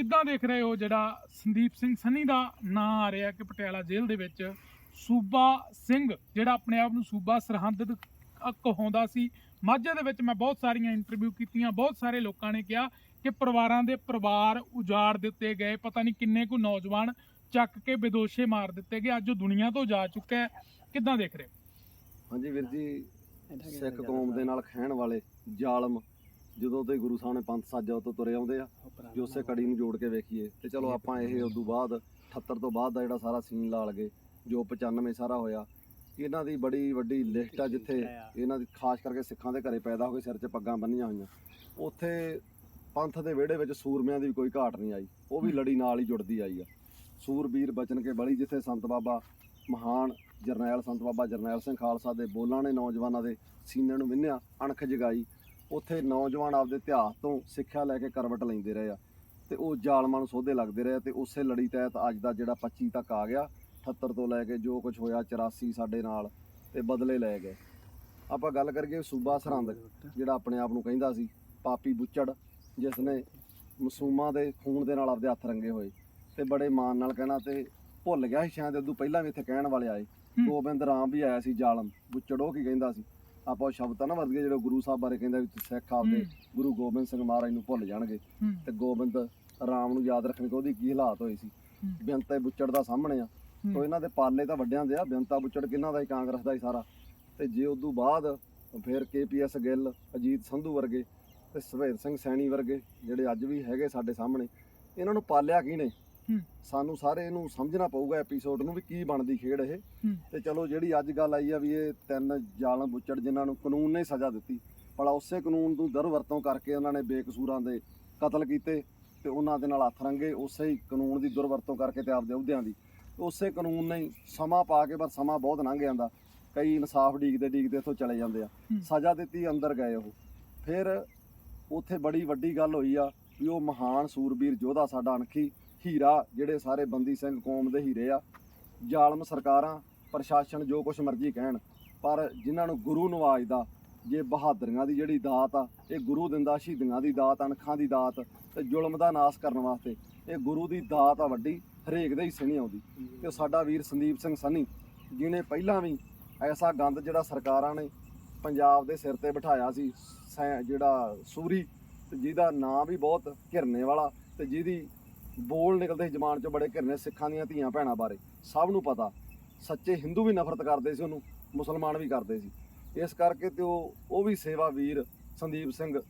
ਕਿੱਦਾਂ ਦੇਖ ਰਹੇ ਹੋ ਜਿਹੜਾ ਸੰਦੀਪ ਸਿੰਘ ਸੰਨੀ ਦਾ ਨਾਂ ਆ ਰਿਹਾ ਕਿ ਪਟਿਆਲਾ ਜੇਲ੍ਹ ਦੇ ਵਿੱਚ? ਸੂਬਾ ਸਿੰਘ ਜਿਹੜਾ ਆਪਣੇ ਆਪ ਨੂੰ ਸੂਬਾ ਸਰਹੰਦ ਕਹਾਉਂਦਾ ਸੀ। ਮਾਝੇ ਦੇ ਵਿੱਚ ਮੈਂ ਬਹੁਤ ਸਾਰੀਆਂ ਇੰਟਰਵਿਊ ਕੀਤੀਆਂ ਬਹੁਤ ਸਾਰੇ ਲੋਕਾਂ ਨੇ ਕਿਹਾ ਕਿ ਪਰਿਵਾਰਾਂ ਦੇ ਪਰਿਵਾਰ ਉਜਾੜ ਦਿੱਤੇ ਗਏ। ਪਤਾ ਨਹੀਂ ਕਿੰਨੇ ਕੁ ਨੌਜਵਾਨ ਚੱਕ ਕੇ ਬੇਦੋਸ਼ੇ ਮਾਰ ਦਿੱਤੇ ਗਏ। ਅੱਜ ਉਹ ਦੁਨੀਆ ਤੋਂ ਜਾ ਚੁੱਕਾ ਹੈ। ਕਿੱਦਾਂ ਦੇਖ ਰਹੇ ਹੋ? ਹਾਂਜੀ ਵੀਰ ਜੀ ਸਿੱਖ ਕੌਮ ਦੇ ਨਾਲ ਖਹਿਣ ਵਾਲੇ ਜ਼ਾਲਮ ਜਦੋਂ ਤੋਂ ਗੁਰੂ ਸਾਹਿਬ ਨੇ ਪੰਥ ਸਾਜਾ ਤੋਂ ਤੁਰੇ ਆਉਂਦੇ ਆ ਜੋ ਉਸੇ ਕੜੀ ਨੂੰ ਜੋੜ ਕੇ ਵੇਖੀਏ। ਤੇ ਚਲੋ ਆਪਾਂ ਇਹ ਉਦੋਂ ਬਾਅਦ 78 ਤੋਂ ਬਾਅਦ ਦਾ ਜਿਹੜਾ ਸਾਰਾ ਸੀਨ ਲਾ ਲਗੇ ਜੋ 95 ਸਾਰਾ ਹੋਇਆ ਇਹਨਾਂ ਦੀ ਬੜੀ ਵੱਡੀ ਲਿਸਟ ਆ ਜਿੱਥੇ ਇਹਨਾਂ ਦੀ ਖਾਸ ਕਰਕੇ ਸਿੱਖਾਂ ਦੇ ਘਰੇ ਪੈਦਾ ਹੋ ਕੇ ਸਿਰ 'ਚ ਪੱਗਾਂ ਬੰਨੀਆਂ ਹੋਈਆਂ। ਉੱਥੇ ਪੰਥ ਦੇ ਵਿਹੜੇ ਵਿੱਚ ਸੂਰਮਿਆਂ ਦੀ ਵੀ ਕੋਈ ਘਾਟ ਨਹੀਂ ਆਈ। ਉਹ ਵੀ ਲੜੀ ਨਾਲ ਹੀ ਜੁੜਦੀ ਆਈ ਆ। ਸੂਰਬੀਰ ਬਚਨ ਕੇ ਬਲੀ ਜਿੱਥੇ ਸੰਤ ਬਾਬਾ ਮਹਾਨ ਜਰਨੈਲ ਸੰਤ ਬਾਬਾ ਜਰਨੈਲ ਸਿੰਘ ਖਾਲਸਾ ਦੇ ਬੋਲਾਂ ਨੇ ਨੌਜਵਾਨਾਂ ਦੇ ਸੀਨੇ ਨੂੰ ਵਿੰਨਿਆ ਅਣਖ ਜਗਾਈ। ਉੱਥੇ ਨੌਜਵਾਨ ਆਪਦੇ ਇਤਿਹਾਸ ਤੋਂ ਸਿੱਖਿਆ ਲੈ ਕੇ ਕਰਵਟ ਲੈਂਦੇ ਰਹੇ ਆ ਤੇ ਉਹ ਜ਼ਾਲਮਾਂ ਨੂੰ ਸੋਧੇ ਲੱਗਦੇ ਰਹੇ ਤੇ ਉਸੇ ਲੜੀ ਤਹਿਤ ਅੱਜ ਦਾ ਜਿਹੜਾ 25 ਤੱਕ ਆ ਗਿਆ 78 ਤੋਂ ਲੈ ਕੇ ਜੋ ਕੁਝ ਹੋਇਆ 84 ਸਾਡੇ ਨਾਲ ਤੇ ਬਦਲੇ ਲੈ ਗਏ। ਆਪਾਂ ਗੱਲ ਕਰੀਏ ਸੂਬਾ ਸਰਹੰਦ ਜਿਹੜਾ ਆਪਣੇ ਆਪ ਨੂੰ ਕਹਿੰਦਾ ਸੀ ਪਾਪੀ ਬੁੱਚੜ ਜਿਸ ਨੇ ਮਸੂਮਾਂ ਦੇ ਖੂਨ ਦੇ ਨਾਲ ਆਪਦੇ ਹੱਥ ਰੰਗੇ ਹੋਏ ਤੇ ਬੜੇ ਮਾਣ ਨਾਲ ਕਹਿਣਾ ਤੇ ਭੁੱਲ ਗਿਆ ਸੀ ਸ਼ਾਇਦ ਉਦੋਂ ਪਹਿਲਾਂ ਵੀ ਇੱਥੇ ਕਹਿਣ ਵਾਲੇ ਆਏ। ਗੋਬਿੰਦ ਰਾਮ ਵੀ ਆਇਆ ਸੀ ਜ਼ਾਲਮ ਬੁੱਚੜ ਉਹ ਕੀ ਕਹਿੰਦਾ ਸੀ? ਆਪਾਂ ਉਹ ਸ਼ਬਦ ਤਾਂ ਨਾ ਵਰਤ ਗਏ ਜਿਹੜੇ ਗੁਰੂ ਸਾਹਿਬ ਬਾਰੇ ਕਹਿੰਦਾ ਵੀ ਸਿੱਖ ਆਪਦੇ ਗੁਰੂ ਗੋਬਿੰਦ ਸਿੰਘ ਮਹਾਰਾਜ ਨੂੰ ਭੁੱਲ ਜਾਣਗੇ ਤੇ ਗੋਬਿੰਦ ਰਾਮ ਨੂੰ ਯਾਦ ਰੱਖਣ ਕਿ ਉਹਦੀ ਕੀ ਹਾਲਾਤ ਹੋਏ ਸੀ। ਹੂੰ, ਬੇਅੰਤੇ ਬੁੱਚੜ ਦਾ ਸਾਹਮਣੇ ਆ। ਤੋ ਇਹਨਾਂ ਦੇ ਪਾਲੇ ਤਾਂ ਵੱਡਿਆਂ ਦੇ ਆ ਬੇਅੰਤਾ ਬੁੱਚੜ ਕਿਹਨਾਂ ਦਾ ਹੀ ਕਾਂਗਰਸ ਦਾ ਹੀ ਸਾਰਾ। ਤੇ ਜੇ ਉਦੋਂ ਬਾਅਦ ਫਿਰ ਕੇਪੀਐਸ ਗਿੱਲ ਅਜੀਤ ਸੰਧੂ ਵਰਗੇ ਤੇ ਸੁਭੇਰ ਸਿੰਘ ਸੈਣੀ ਵਰਗੇ ਜਿਹੜੇ ਅੱਜ ਵੀ ਹੈਗੇ ਸਾਡੇ ਸਾਹਮਣੇ ਇਹਨਾਂ ਨੂੰ ਪਾਲਿਆ ਕਿਹਨੇ। ਸਾਨੂੰ ਸਾਰੇ ਇਹਨੂੰ ਸਮਝਣਾ ਪਊਗਾ ਐਪੀਸੋਡ ਨੂੰ ਵੀ ਕੀ ਬਣਦੀ ਖੇਡ ਇਹ। ਤੇ ਚਲੋ ਜਿਹੜੀ ਅੱਜ ਗੱਲ ਆਈ ਆ ਵੀ ਇਹ ਤਿੰਨ ਜ਼ਾਲਮ ਬੁੱਚੜ ਜਿਨ੍ਹਾਂ ਨੂੰ ਕਾਨੂੰਨ ਨੇ ਸਜ਼ਾ ਦਿੱਤੀ ਭਲਾ ਉਸੇ ਕਾਨੂੰਨ ਨੂੰ ਦੁਰਵਰਤੋਂ ਕਰਕੇ ਉਹਨਾਂ ਨੇ ਬੇਕਸੂਰਾਂ ਦੇ ਕਤਲ ਕੀਤੇ ਤੇ ਉਹਨਾਂ ਦੇ ਨਾਲ ਹੱਥ ਰੰਗੇ ਉਸੇ ਹੀ ਕਾਨੂੰਨ ਦੀ ਦੁਰਵਰਤੋਂ ਕਰਕੇ ਤੇ ਆਪਦੇ ਅਹੁਦਿਆਂ ਦੀ। ਉਸੇ ਕਾਨੂੰਨ ਨੇ ਸਮਾਂ ਪਾ ਕੇ ਪਰ ਸਮਾਂ ਬਹੁਤ ਲੰਘ ਜਾਂਦਾ। ਕਈ ਇਨਸਾਫ ਡੀਕਦੇ ਡੀਕਦੇ ਇੱਥੋਂ ਚਲੇ ਜਾਂਦੇ ਆ। ਸਜ਼ਾ ਦਿੱਤੀ ਅੰਦਰ ਗਏ ਉਹ। ਫਿਰ ਉੱਥੇ ਬੜੀ ਵੱਡੀ ਗੱਲ ਹੋਈ ਆ ਵੀ ਉਹ ਮਹਾਨ ਸੂਰਬੀਰ ਯੋਧਾ ਸਾਡਾ ਅਣਖੀ ਹੀਰਾ ਜਿਹੜੇ ਸਾਰੇ ਬੰਦੀ ਸਿੰਘ ਕੌਮ ਦੇ ਹੀਰੇ ਆ, ਜ਼ਾਲਮ ਸਰਕਾਰਾਂ, ਪ੍ਰਸ਼ਾਸਨ ਜੋ ਕੁਝ ਮਰਜ਼ੀ ਕਹਿਣ, ਪਰ ਜਿਨ੍ਹਾਂ ਨੂੰ ਗੁਰੂ ਨਵਾਜਦਾ ਜੇ ਬਹਾਦਰੀਆਂ ਦੀ ਜਿਹੜੀ ਦਾਤ ਆ, ਇਹ ਗੁਰੂ ਦਿੰਦਾ, ਸ਼ਹੀਦੀਆਂ ਦੀ ਦਾਤ, ਅਣਖਾਂ ਦੀ ਦਾਤ ਤੇ ਜ਼ੁਲਮ ਦਾ ਨਾਸ਼ ਕਰਨ ਵਾਸਤੇ, ਇਹ ਗੁਰੂ ਦੀ ਦਾਤ ਆ ਵੱਡੀ, ਹਰੇਕ ਦੇ ਹਿੱਸੇ ਨਹੀਂ ਆਉਂਦੀ। ਤੇ ਸਾਡਾ ਵੀਰ ਸੰਦੀਪ ਸਿੰਘ ਸੰਨੀ, ਜਿਹਨੇ ਪਹਿਲਾਂ ਵੀ ਐਸਾ ਗੰਦ ਜਿਹੜਾ ਸਰਕਾਰਾਂ ਨੇ ਪੰਜਾਬ ਦੇ ਸਿਰ ਤੇ ਬਿਠਾਇਆ ਸੀ, ਸੈ- ਜਿਹੜਾ ਸੂਰੀ, ਤੇ ਜਿਹਦਾ ਨਾਂ ਵੀ ਬਹੁਤ ਘਿਰਨੇ ਵਾਲਾ, ਤੇ ਜਿਹਦੀ ਬੋਲ ਨਿਕਲਦੇ ਸੀ ਜਮਾਨ ਚੋਂ ਬੜੇ ਘਿਰਨੇ ਸਿੱਖਾਂ ਦੀਆਂ ਧੀਆਂ ਭੈਣਾਂ ਬਾਰੇ। ਸਭ ਨੂੰ ਪਤਾ। ਸੱਚੇ ਹਿੰਦੂ ਵੀ ਨਫ਼ਰਤ ਕਰਦੇ ਸੀ ਉਹਨੂੰ, ਮੁਸਲਮਾਨ ਵੀ ਕਰਦੇ ਸੀ। ਇਸ ਕਰਕੇ ਤੇ ਉਹ ਉਹ ਵੀ ਸੇਵਾ ਵੀਰ ਸੰਦੀਪ ਸਿੰਘ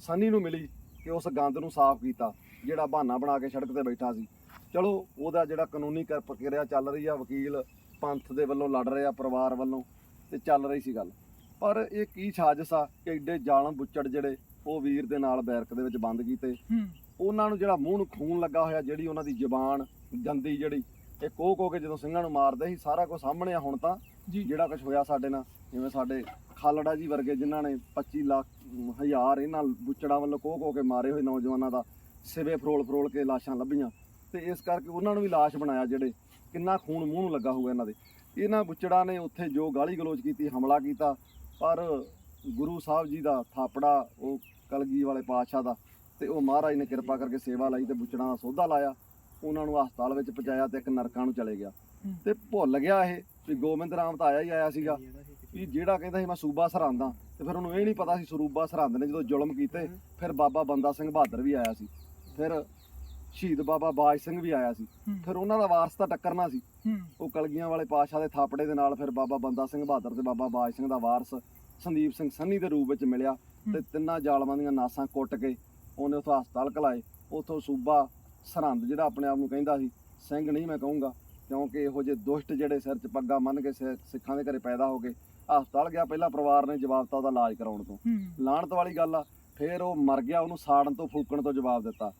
ਸੰਨੀ ਨੂੰ ਮਿਲੀ ਕਿ ਉਸ ਗੰਦ ਨੂੰ ਸਾਫ਼ ਕੀਤਾ, ਜਿਹੜਾ ਬਹਾਨਾ ਬਣਾ ਕੇ ਸੜਕ ਤੇ ਬੈਠਾ ਸੀ। ਚਲੋ, ਉਹਦਾ ਜਿਹੜਾ ਕਾਨੂੰਨੀ ਕਰ- ਪ੍ਰਕਿਰਿਆ ਚੱਲ ਰਹੀ ਆ, ਵਕੀਲ ਪੰਥ ਦੇ ਵੱਲੋਂ ਲੜ ਰਿਹਾ ਪਰਿਵਾਰ ਵੱਲੋਂ, ਤੇ ਚੱਲ ਰਹੀ ਸੀ ਗੱਲ। ਪਰ ਇਹ ਕੀ ਸਾਜ਼ਿਸ਼ ਆ ਕਿ ਐਡੇ ਜ਼ਾਲਮ ਬੁੱਚੜ ਜਿਹੜੇ ਉਹ ਵੀਰ ਦੇ ਨਾਲ ਬੈਰਕ ਦੇ ਵਿੱਚ ਬੰਦ ਕੀਤੇ। ਉਹਨਾਂ ਨੂੰ ਜਿਹੜਾ ਮੂੰਹ ਨੂੰ ਖੂਨ ਲੱਗਾ ਹੋਇਆ ਜਿਹੜੀ ਉਹਨਾਂ ਦੀ ਜ਼ਬਾਨ ਗੰਦੀ ਜਿਹੜੀ ਇਹ ਕੋਹ ਕੋਹ ਕੇ ਜਦੋਂ ਸਿੰਘਾਂ ਨੂੰ ਮਾਰਦੇ ਸੀ ਸਾਰਾ ਕੁਝ ਸਾਹਮਣੇ ਆ ਹੁਣ ਤਾਂ ਜਿਹੜਾ ਕੁਝ ਹੋਇਆ ਸਾਡੇ ਨਾਲ ਜਿਵੇਂ ਸਾਡੇ ਖਾਲੜਾ ਜੀ ਵਰਗੇ ਜਿਨ੍ਹਾਂ ਨੇ 25 ਲੱਖ ਹਜ਼ਾਰ ਇਹਨਾਂ ਬੁੱਚੜਾਂ ਵੱਲੋਂ ਕੋਹ ਕੋਹ ਕੇ ਮਾਰੇ ਹੋਏ ਨੌਜਵਾਨਾਂ ਦਾ ਸਿਵੇ ਫਰੋਲ ਫਰੋਲ ਕੇ ਲਾਸ਼ਾਂ ਲੱਭੀਆਂ। ਤੇ ਇਸ ਕਰਕੇ ਉਹਨਾਂ ਨੂੰ ਵੀ ਲਾਸ਼ ਬਣਾਇਆ ਜਿਹੜੇ ਕਿੰਨਾ ਖੂਨ ਮੂੰਹ ਨੂੰ ਲੱਗਾ ਹੋਊਗਾ ਇਹਨਾਂ ਦੇ। ਇਹਨਾਂ ਬੁੱਚੜਾਂ ਨੇ ਉੱਥੇ ਜੋ ਗਾਲੀ ਗਲੋਚ ਕੀਤੀ ਹਮਲਾ ਕੀਤਾ ਪਰ ਗੁਰੂ ਸਾਹਿਬ ਜੀ ਦਾ ਥਾਪੜਾ ਉਹ ਕਲਗੀ ਵਾਲੇ ਪਾਤਸ਼ਾਹ ਦਾ ਤੇ ਉਹ ਮਹਾਰਾਜ ਨੇ ਕਿਰਪਾ ਕਰਕੇ ਸੇਵਾ ਲਈ ਤੇ ਬੁੱਚੜਾਂ ਦਾ ਸੋਧਾ ਲਾਇਆ। ਉਹਨਾਂ ਨੂੰ ਹਸਪਤਾਲ ਵਿੱਚ ਪਹੁੰਚਾਇਆ ਤੇ ਇੱਕ ਨਰਕਾਂ ਨੂੰ ਚਲੇ ਗਿਆ। ਤੇ ਭੁੱਲ ਗਿਆ ਇਹ ਵੀ ਗੋਬਿੰਦ ਰਾਮ ਤਾਂ ਆਇਆ ਹੀ ਆਇਆ ਸੀਗਾ। ਵੀ ਜਿਹੜਾ ਕਹਿੰਦਾ ਸੀ ਮੈਂ ਸੂਬਾ ਸਰਹੰਦਾਂ। ਤੇ ਫਿਰ ਉਹਨੂੰ ਇਹ ਨਹੀਂ ਪਤਾ ਸੀ ਸਰੂਬਾ ਸਰਹੰਦ ਨੇ ਜਦੋਂ ਜ਼ੁਲਮ ਕੀਤੇ ਫਿਰ ਬਾਬਾ ਬੰਦਾ ਸਿੰਘ ਬਹਾਦਰ ਵੀ ਆਇਆ ਸੀ। ਫਿਰ ਸ਼ਹੀਦ ਬਾਬਾ ਬਾਜ ਸਿੰਘ ਵੀ ਆਇਆ ਸੀ। ਫਿਰ ਉਹਨਾਂ ਦਾ ਵਾਰਸ ਤਾਂ ਟੱਕਰਨਾ ਸੀ। ਉਹ ਕਲਗੀਆਂ ਵਾਲੇ ਪਾਸ਼ਾ ਦੇ ਥਾਪੜੇ ਦੇ ਨਾਲ ਫਿਰ ਬਾਬਾ ਬੰਦਾ ਸਿੰਘ ਬਹਾਦਰ ਤੇ ਬਾਬਾ ਬਾਜ ਸਿੰਘ ਦਾ ਵਾਰਸ ਸੰਦੀਪ ਸਿੰਘ ਸੰਨੀ ਦੇ ਰੂਪ ਵਿੱਚ ਮਿਲਿਆ। ਤੇ ਤਿੰਨਾਂ ਜ਼ਾਲਮਾਂ ਦੀਆਂ ਨਾਸਾਂ ਕੁੱਟ ਕੇ ਉਹਨੇ ਉੱਥੋਂ ਹਸਪਤਾਲ ਕਲਾਏ ਉੱਥੋਂ ਸੂਬਾ ਸਰਹੰਦ ਜਿਹੜਾ ਆਪਣੇ ਆਪ ਨੂੰ ਕਹਿੰਦਾ ਸੀ ਸਿੰਘ ਨਹੀਂ ਮੈਂ ਕਹੂੰਗਾ ਕਿਉਂਕਿ ਇਹੋ ਜਿਹੇ ਦੁਸ਼ਟ ਜਿਹੜੇ ਸਿਰ 'ਚ ਪੱਗਾਂ ਮੰਨ ਕੇ ਸਿੱਖਾਂ ਦੇ ਘਰੇ ਪੈਦਾ ਹੋ ਕੇ ਹਸਪਤਾਲ ਗਿਆ ਪਹਿਲਾਂ ਪਰਿਵਾਰ ਨੇ ਜਵਾਬ ਤਾ ਉਹਦਾ ਇਲਾਜ ਕਰਾਉਣ ਤੋਂ। ਹੂੰ, ਲਾਹਣਤ ਵਾਲੀ ਗੱਲ ਆ ਫਿਰ ਉਹ ਮਰ ਗਿਆ ਉਹਨੂੰ ਸਾੜਨ ਤੋਂ ਫੂਕਣ ਤੋਂ ਜਵਾਬ ਦਿੱਤਾ।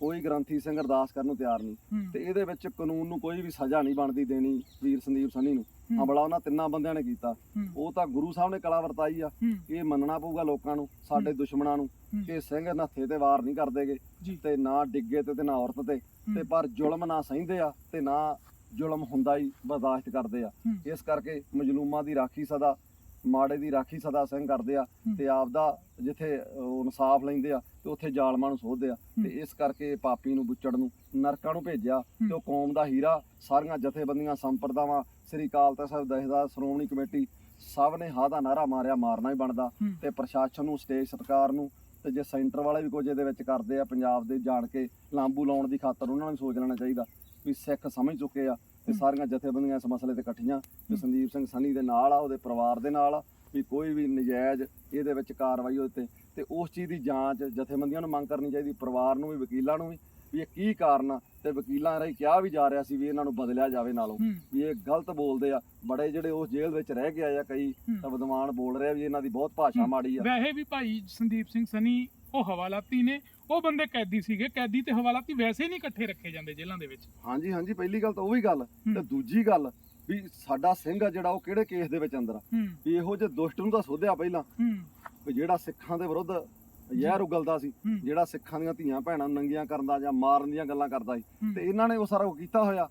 ਕੋਈ ਗ੍ਰੰਥੀ ਸਿੰਘ ਅਰਦਾਸ ਕਰਨ ਨੂੰ ਤਿਆਰ ਨਹੀਂ। ਤੇ ਇਹਦੇ ਵਿੱਚ ਕਾਨੂੰਨ ਨੂੰ ਕੋਈ ਵੀ ਸਜ਼ਾ ਨਹੀਂ ਬਣਦੀ ਦੇਣੀ ਵੀਰ ਸੰਦੀਪ ਸੰਨੀ ਨੂੰ। ਹਮਲਾ ਉਹਨਾਂ ਤਿੰਨਾਂ ਬੰਦਿਆਂ ਨੇ ਕੀਤਾ। ਉਹ ਤਾਂ ਗੁਰੂ ਸਾਹਿਬ ਨੇ ਕਲਾ ਵਰਤਾਈ ਆ। ਇਹ ਮੰਨਣਾ ਪਊਗਾ ਲੋਕਾਂ ਨੂੰ ਸਾਡੇ। ਦੁਸ਼ਮਣਾਂ ਨੂੰ। ਕਿ ਸਿੰਘ ਨੱਥੇ ਤੇ ਵਾਰ ਨਹੀਂ ਕਰਦੇਗੇ। ਤੇ ਨਾ ਡਿੱਗੇ ਤੇ ਤੇ ਨਾ ਔਰਤ ਤੇ। ਤੇ ਪਰ ਜ਼ੁਲਮ ਨਾ ਸਹਿੰਦੇ ਆ ਤੇ ਨਾ ਜ਼ੁਲਮ ਹੁੰਦਾ ਹੀ ਬਰਦਾਸ਼ਤ ਕਰਦੇ ਆ। ਇਸ ਕਰਕੇ ਮਜਲੂਮਾਂ ਦੀ ਰਾਖੀ ਸਦਾ ਮਾੜੇ ਦੀ ਰਾਖੀ ਸਦਾ ਸਿੰਘ ਕਰਦੇ ਆ। ਤੇ ਆਪਦਾ ਜਿੱਥੇ ਇਨਸਾਫ ਲੈਂਦੇ ਆ ਤੇ ਉੱਥੇ ਜ਼ਾਲਮਾਂ ਨੂੰ ਸੋਧਦੇ ਆ ਤੇ। ਇਸ ਕਰਕੇ ਪਾਪੀ ਨੂੰ ਬੁੱਚੜ ਨੂੰ ਨਰਕਾਂ ਨੂੰ ਭੇਜਿਆ। ਤੇ ਉਹ ਕੌਮ ਦਾ ਹੀਰਾ ਸਾਰੀਆਂ ਜਥੇਬੰਦੀਆਂ ਸੰਪਰਦਾਵਾਂ ਸ੍ਰੀ ਅਕਾਲ ਤਖਤ ਸਾਹਿਬ ਦਹਿਦਾ ਸ਼੍ਰੋਮਣੀ ਕਮੇਟੀ ਸਭ ਨੇ ਹਾਂ ਦਾ ਨਾਰਾ ਮਾਰਿਆ ਮਾਰਨਾ ਹੀ ਬਣਦਾ। ਤੇ ਪ੍ਰਸ਼ਾਸਨ ਨੂੰ ਸਟੇਟ ਸਰਕਾਰ ਨੂੰ ਤੇ ਜੇ ਸੈਂਟਰ ਵਾਲੇ ਵੀ ਕੁਝ ਇਹਦੇ ਵਿੱਚ ਕਰਦੇ ਆ ਪੰਜਾਬ ਦੇ ਜਾਣ ਕੇ ਲਾਂਬੂ ਲਾਉਣ ਦੀ ਖਾਤਰ ਉਹਨਾਂ ਨੂੰ ਸੋਚ ਲੈਣਾ ਚਾਹੀਦਾ ਵੀ ਸਿੱਖ ਸਮਝ ਚੁੱਕੇ ਆ ਤੇ। ਸਾਰੀਆਂ ਜਥੇਬੰਦੀਆਂ ਇਸ ਮਸਲੇ ਤੇ ਇਕੱਠੀਆਂ ਤੇ। ਸੰਦੀਪ ਸਿੰਘ ਸਨੀ ਦੇ ਨਾਲ ਆ ਉਹਦੇ ਪਰਿਵਾਰ ਦੇ ਨਾਲ ਆ ਵੀ ਕੋਈ ਵੀ ਨਜਾਇਜ਼ ਇਹਦੇ ਵਿੱਚ ਕਾਰਵਾਈ ਉਹਦੇ ਤੇ ਤੇ ਉਸ ਚੀਜ਼ ਦੀ ਜਾਂਚ ਜਥੇਬੰਦੀਆਂ ਨੂੰ ਮੰਗ ਕਰਨੀ ਚਾਹੀਦੀ ਪਰਿਵਾਰ ਨੂੰ ਵੀ ਵਕੀਲਾਂ ਨੂੰ ਵੀ ਵੀ ਇਹ ਕੀ ਕਾਰਨ ਆ ਤੇ ਵਕੀਲਾਂ ਰਾਹੀਂ ਕਿਹਾ ਵੀ ਜਾ ਰਿਹਾ ਸੀ ਵੀ ਇਹਨਾਂ ਨੂੰ ਬਦਲਿਆ ਜਾਵੇ ਨਾਲੋਂ ਵੀ ਇਹ ਗਲਤ ਬੋਲਦੇ ਆ ਬੜੇ ਜਿਹੜੇ ਉਸ ਜੇਲ੍ਹ ਵਿੱਚ ਰਹਿ ਗਏ ਆ ਕਈ। ਤਾਂ ਵਿਦਵਾਨ ਬੋਲ ਰਹੇ ਵੀ ਇਹਨਾਂ ਦੀ ਬਹੁਤ ਭਾਸ਼ਾ। ਮਾੜੀ ਆ ਵੈਸੇ ਵੀ ਭਾਈ ਸੰਦੀਪ ਸਿੰਘ ਸਨੀ ਉਹ ਹਵਾਲਾਤੀ ਨੇ ਉਹ ਬੰਦੇ ਕੈਦੀ ਸੀਗੇ ਕੈਦੀ ਤੇ ਹਵਾਲਾਤੀ ਵੈਸੇ ਨਹੀਂ ਇਕੱਠੇ ਰੱਖੇ ਜਾਂਦੇ ਜੇਲ੍ਹਾਂ ਦੇ ਵਿੱਚ। ਹਾਂਜੀ ਹਾਂਜੀ ਪਹਿਲੀ ਗੱਲ ਤਾਂ ਉਹ ਵੀ ਗੱਲ ਤੇ ਦੂਜੀ ਗੱਲ ਵੀ ਸਾਡਾ ਸਿੰਘ ਆ ਜਿਹੜਾ ਉਹ ਕਿਹੜੇ ਕੇਸ ਦੇ ਵਿੱਚ ਅੰਦਰ ਆ? ਵੀ ਇਹੋ ਜਿਹੇ ਦੁਸ਼ਟ ਨੂੰ ਤਾਂ ਸੋਧਿਆ ਪਹਿਲਾਂ। ਵੀ ਜਿਹੜਾ ਸਿੱਖਾਂ ਦੇ ਵਿਰੁੱਧ ਜ਼ਹਿਰ ਉਗਲਦਾ ਸੀ ਜਿਹੜਾ ਸਿੱਖਾਂ ਦੀਆਂ ਧੀਆਂ ਭੈਣਾਂ ਨੂੰ ਨੰਗੀਆਂ ਕਰਨ ਦਾ ਜਾਂ ਮਾਰਨ ਦੀਆਂ ਗੱਲਾਂ ਕਰਦਾ ਸੀ ਤੇ ਇਹਨਾਂ ਨੇ ਉਹ ਸਾਰਾ ਕੁਝ ਕੀਤਾ ਹੋਇਆ।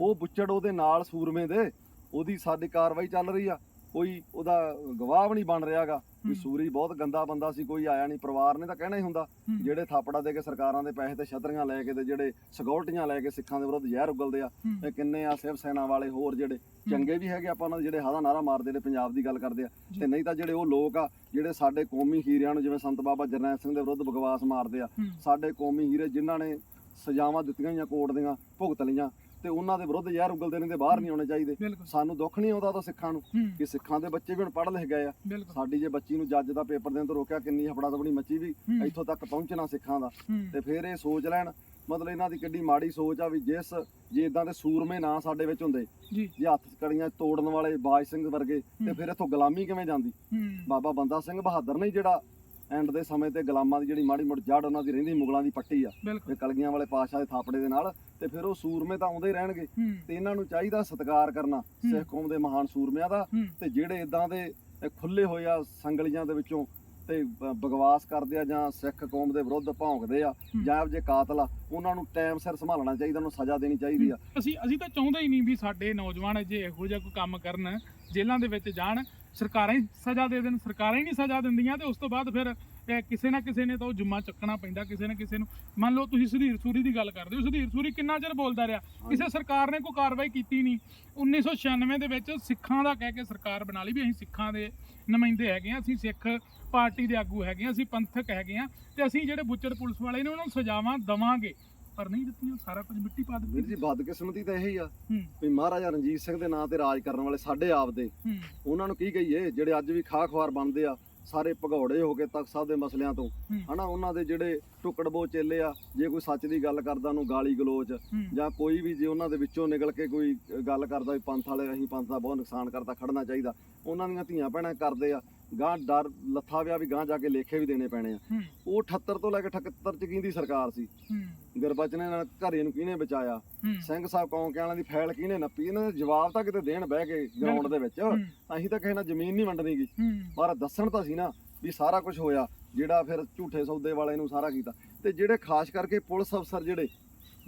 ਉਹ ਬੁੱਚੜ ਉਹਦੇ ਨਾਲ ਸੂਰਮੇ ਦੇ ਉਹਦੀ ਸਾਡੀ ਕਾਰਵਾਈ ਚੱਲ ਰਹੀ ਆ। ਕੋਈ ਉਹਦਾ ਗਵਾਹ ਵੀ ਨਹੀਂ ਬਣ ਰਿਹਾਗਾ। ਵੀ ਸੂਰੀ ਬਹੁਤ ਗੰਦਾ ਬੰਦਾ ਸੀ ਕੋਈ ਆਇਆ ਨਹੀਂ ਪਰਿਵਾਰ ਨੇ ਤਾਂ ਕਹਿਣਾ ਹੀ ਹੁੰਦਾ। ਜਿਹੜੇ ਥਾਪੜਾ ਦੇ ਕੇ ਸਰਕਾਰਾਂ ਦੇ ਪੈਸੇ ਤੇ ਛਤਰੀਆਂ ਲੈ ਕੇ ਤੇ ਜਿਹੜੇ ਸਿਕਿਉਰਟੀਆਂ ਲੈ ਕੇ ਸਿੱਖਾਂ ਦੇ ਵਿਰੁੱਧ ਜ਼ਹਿਰ ਉਗਲਦੇ ਆ ਇਹ ਕਿੰਨੇ ਆ ਸਿਵ ਸੈਨਾ ਵਾਲੇ ਹੋਰ ਜਿਹੜੇ ਚੰਗੇ ਵੀ ਹੈਗੇ ਆਪਾਂ ਉਹਨਾਂ ਦੇ ਜਿਹੜੇ ਹਾਦਾ ਨਾਰਾ ਮਾਰਦੇ ਨੇ ਪੰਜਾਬ ਦੀ ਗੱਲ ਕਰਦੇ ਆ। ਜੀ। ਤੇ ਨਹੀਂ ਤਾਂ ਜਿਹੜੇ ਉਹ ਲੋਕ ਆ ਜਿਹੜੇ ਸਾਡੇ ਕੌਮੀ ਹੀਰਿਆਂ ਨੂੰ ਜਿਵੇਂ ਸੰਤ ਬਾਬਾ ਜਰਨੈਲ ਸਿੰਘ ਦੇ ਵਿਰੁੱਧ ਬਕਵਾਸ ਮਾਰਦੇ ਆ ਸਾਡੇ ਕੌਮੀ ਹੀਰੇ ਜਿਨ੍ਹਾਂ ਨੇ ਸਜ਼ਾਵਾਂ ਦਿੱਤੀਆਂ ਹੋਈਆਂ ਕੋਰਟ ਦੀਆਂ ਭੁਗਤ ਲਈਆਂ ਤੇ ਉਹਨਾਂ ਦੇ ਵਿਰੁੱਧ ਯਾਰ ਉਗਲਦੇ ਨੇ ਤੇ ਬਾਹਰ ਨਹੀਂ ਆਉਣੇ ਚਾਹੀਦੇ। ਬਿਲਕੁਲ। ਸਾਨੂੰ ਦੁੱਖ ਨਹੀਂ ਆਉਂਦਾ ਤਾਂ ਸਿੱਖਾਂ ਨੂੰ। ਹੂੰ, ਕਿ ਸਿੱਖਾਂ ਦੇ ਬੱਚੇ ਵੀ ਹੁਣ ਪੜ੍ਹ ਲਿਖ ਗਏ ਆ। ਬਿਲਕੁਲ। ਸਾਡੀ ਜੇ ਬੱਚੀ ਨੂੰ ਜੱਜ ਦਾ ਪੇਪਰ ਦੇਣ ਤੋਂ ਰੋਕਿਆ ਕਿੰਨੀ ਹਫੜਾ ਦਬਣੀ ਮੱਚੀ ਵੀ ਹੂੰ, ਇੱਥੋਂ ਤੱਕ ਪਹੁੰਚਣਾ ਸਿੱਖਾਂ ਦਾ। ਹੂੰ, ਤੇ ਫਿਰ ਇਹ ਸੋਚ ਲੈਣ ਮਤਲਬ ਇਹਨਾਂ ਦੀ ਕਿੱਡੀ ਮਾੜੀ ਸੋਚ ਆ ਵੀ ਜਿਸ ਜੇ ਇਦਾਂ ਦੇ ਸੂਰਮੇ ਨਾ ਸਾਡੇ ਵਿੱਚ ਹੁੰਦੇ ਜੀ। ਜੇ ਹੱਥ ਕੜੀਆਂ ਤੋੜਨ ਵਾਲੇ ਬਾਜ ਸਿੰਘ ਵਰਗੇ ਤੇ ਹੂੰ, ਫਿਰ ਇੱਥੋਂ ਗੁਲਾਮੀ ਕਿਵੇਂ ਜਾਂਦੀ? ਹੂੰ, ਬਾਬਾ ਬੰਦਾ ਸਿੰਘ ਬਹਾਦਰ ਨੇ ਜਿਹੜਾ ਐਂਡ ਦੇ ਸਮੇਂ ਤੇ ਗੁਲਾਮਾਂ ਦੀ ਜਿਹੜੀ ਮਾੜੀ ਮੋਟੀ ਜੜ ਉਹਨਾਂ ਦੀ ਰਹਿੰਦੀ ਮੁਗਲਾਂ ਦੀ ਪੱਟੀ ਆ। ਤੇ ਕਲਗੀਆਂ ਵਾਲੇ ਪਾਸ਼ਾ ਦੇ ਥਾਪੜੇ ਦੇ ਨਾਲ ਤੇ ਫਿਰ ਉਹ ਸੂਰਮੇ ਤਾਂ ਆਉਂਦੇ ਰਹਿਣਗੇ। ਤੇ ਇਹਨਾਂ ਨੂੰ ਚਾਹੀਦਾ ਸਤਿਕਾਰ ਕਰਨਾ ਸਿੱਖ ਕੌਮ ਦੇ ਮਹਾਨ ਸੂਰਮਿਆਂ ਦਾ। ਤੇ ਜਿਹੜੇ ਇਦਾਂ ਦੇ ਖੁੱਲੇ ਹੋਏ ਆ ਸੰਗਲੀਆਂ ਦੇ ਵਿੱਚੋਂ ਤੇ ਬਗਵਾਸ ਕਰਦੇ ਆ ਜਾਂ ਸਿੱਖ ਕੌਮ ਦੇ ਵਿਰੁੱਧ ਭੌਂਕਦੇ ਆ। ਜਾਂ ਜੇ ਕਾਤਲ ਆ ਉਹਨਾਂ ਨੂੰ ਟਾਈਮ ਸਿਰ ਸੰਭਾਲਣਾ ਚਾਹੀਦਾ ਉਹਨੂੰ ਸਜ਼ਾ ਦੇਣੀ ਚਾਹੀਦੀ ਆ। ਅਸੀਂ ਅਸੀਂ ਤਾਂ ਚਾਹੁੰਦੇ ਹੀ ਨਹੀਂ ਵੀ ਸਾਡੇ ਨੌਜਵਾਨ ਜੇ ਇਹੋ ਜਿਹਾ ਕੋਈ ਕੰਮ ਕਰਨ ਜੇਲ੍ਹਾਂ ਦੇ ਵਿੱਚ ਜਾਣ ਸਰਕਾਰਾਂ ਹੀ ਸਜ਼ਾ ਦੇ ਦੇਣ ਸਰਕਾਰਾਂ ਹੀ ਨਹੀਂ ਸਜ਼ਾ ਦਿੰਦੀਆਂ ਤੇ ਉਸ ਤੋਂ ਬਾਅਦ ਫਿਰ ਕਿਸੇ ਨਾ ਕਿਸੇ ਨੇ ਤਾਂ ਉਹ ਜੁਮਾ ਚੱਕਣਾ ਪੈਂਦਾ ਕਿਸੇ ਨਾ ਕਿਸੇ ਨੂੰ। ਮੰਨ ਲਓ ਤੁਸੀਂ ਸੁਧੀਰ ਸੂਰੀ ਦੀ ਗੱਲ ਕਰਦੇ ਹੋ ਸੁਧੀਰ ਸੂਰੀ ਕਿੰਨਾ ਚਿਰ ਬੋਲਦਾ ਰਿਹਾ? ਕਿਸੇ ਸਰਕਾਰ ਨੇ ਕੋਈ ਕਾਰਵਾਈ ਕੀਤੀ ਨਹੀਂ। 1996 ਦੇ ਵਿੱਚ ਸਿੱਖਾਂ ਦਾ ਕਹਿ ਕੇ ਸਰਕਾਰ ਬਣਾ ਲਈ ਵੀ ਅਸੀਂ ਸਿੱਖਾਂ ਦੇ ਨੁਮਾਇੰਦੇ ਹੈਗੇ ਆ ਅਸੀਂ ਸਿੱਖ ਪਾਰਟੀ ਦੇ ਆਗੂ ਹੈਗੇ ਆ ਅਸੀਂ ਪੰਥਕ ਹੈਗੇ ਆ ਤੇ ਅਸੀਂ ਜਿਹੜੇ ਬੁੱਚੜ ਪੁਲਿਸ ਵਾਲੇ ਨੇ ਉਹਨਾਂ ਨੂੰ ਸਜ਼ਾਵਾਂ ਦਵਾਂਗੇ। ਪਰ ਨਹੀਂ ਦਿੱਤੀਆਂ ਸਾਰਾ ਕੁਝ ਮਿੱਟੀ ਪਾ ਵੀਰ ਦਿੱਤੀ ਜੀ ਬਦਕਿਸਮਤੀ ਤਾਂ ਇਹੀ ਆ। ਹੂੰ। ਵੀ ਮਹਾਰਾਜਾ ਰਣਜੀਤ ਸਿੰਘ ਦੇ ਨਾਂ ਤੇ ਰਾਜ ਕਰਨ ਵਾਲੇ ਸਾਡੇ ਆਪ ਦੇ। ਹੂੰ। ਉਹਨਾਂ ਨੂੰ ਕੀ ਕਹੀਏ ਜਿਹੜੇ ਅੱਜ ਵੀ ਖਾ ਖਵਾਰ ਬਣਦੇ ਆ ਸਾਰੇ ਭਗੌੜੇ ਹੋ ਕੇ ਤਖਤ ਸਾਹਿਬ ਦੇ ਮਸਲਿਆਂ ਤੋਂ। ਹੂੰ। ਹਨਾ ਉਹਨਾਂ ਦੇ ਜਿਹੜੇ ਟੁਕੜਬੋ ਚੇਲੇ ਆ ਜੇ ਕੋਈ ਸੱਚ ਦੀ ਗੱਲ ਕਰਦਾ ਉਹਨੂੰ ਗਾਲੀ ਗਲੋਚ ਹੂੰ। ਜਾਂ ਕੋਈ ਵੀ ਜੇ ਉਹਨਾਂ ਦੇ ਵਿੱਚੋਂ ਨਿਕਲ ਕੇ ਕੋਈ ਗੱਲ ਕਰਦਾ ਵੀ ਪੰਥ ਵਾਲੇ ਅਸੀਂ ਪੰਥ ਦਾ ਬਹੁਤ ਨੁਕਸਾਨ ਕਰਦਾ ਖੜਨਾ ਚਾਹੀਦਾ ਉਹਨਾਂ ਦੀਆਂ ਧੀਆਂ ਭੈਣਾਂ ਕਰਦੇ ਆ। ਗਾਂ ਡਰ ਲੱਥਾ ਵਿਆ ਵੀ ਗਾਂ ਜਾ ਕੇ ਲੇਖੇ ਵੀ ਦੇਣੇ ਪੈਣੇ ਆ। ਉਹ 78 ਤੋਂ ਲੈ ਕੇ 78 ਚ ਕਿਹਦੀ ਸਰਕਾਰ ਸੀ। ਗੁਰਬਚਨੇ ਨਾਲ ਘਰੇ ਨੂੰ ਕਿਹਨੇ ਬਚਾਇਆ? ਸਿੰਘ ਸਾਹਿਬ ਕੌਂਕਿਆਂ ਵਾਲਿਆਂ ਦੀ ਫੈਲ ਕਿਹਨੇ ਨੱਪੀ? ਇਹਨਾਂ ਦੇ ਜਵਾਬ ਤਾਂ ਕਿਤੇ ਦੇਣ ਬਹਿ ਕੇ ਗਰਾਊਂਡ ਦੇ ਵਿੱਚ। ਅਸੀਂ ਤਾਂ ਕਿਸੇ ਨਾਲ ਜ਼ਮੀਨ ਨਹੀਂ ਵੰਡਣੀ ਗੀ। ਹੂੰ। ਪਰ ਦੱਸਣ ਤਾਂ ਸੀ ਨਾ ਵੀ ਸਾਰਾ ਕੁਝ ਹੋਇਆ ਜਿਹੜਾ ਫਿਰ ਝੂਠੇ ਸੌਦੇ ਵਾਲੇ ਨੂੰ ਸਾਰਾ ਕੀਤਾ। ਤੇ ਜਿਹੜੇ ਖਾਸ ਕਰਕੇ ਪੁਲਿਸ ਅਫਸਰ ਜਿਹੜੇ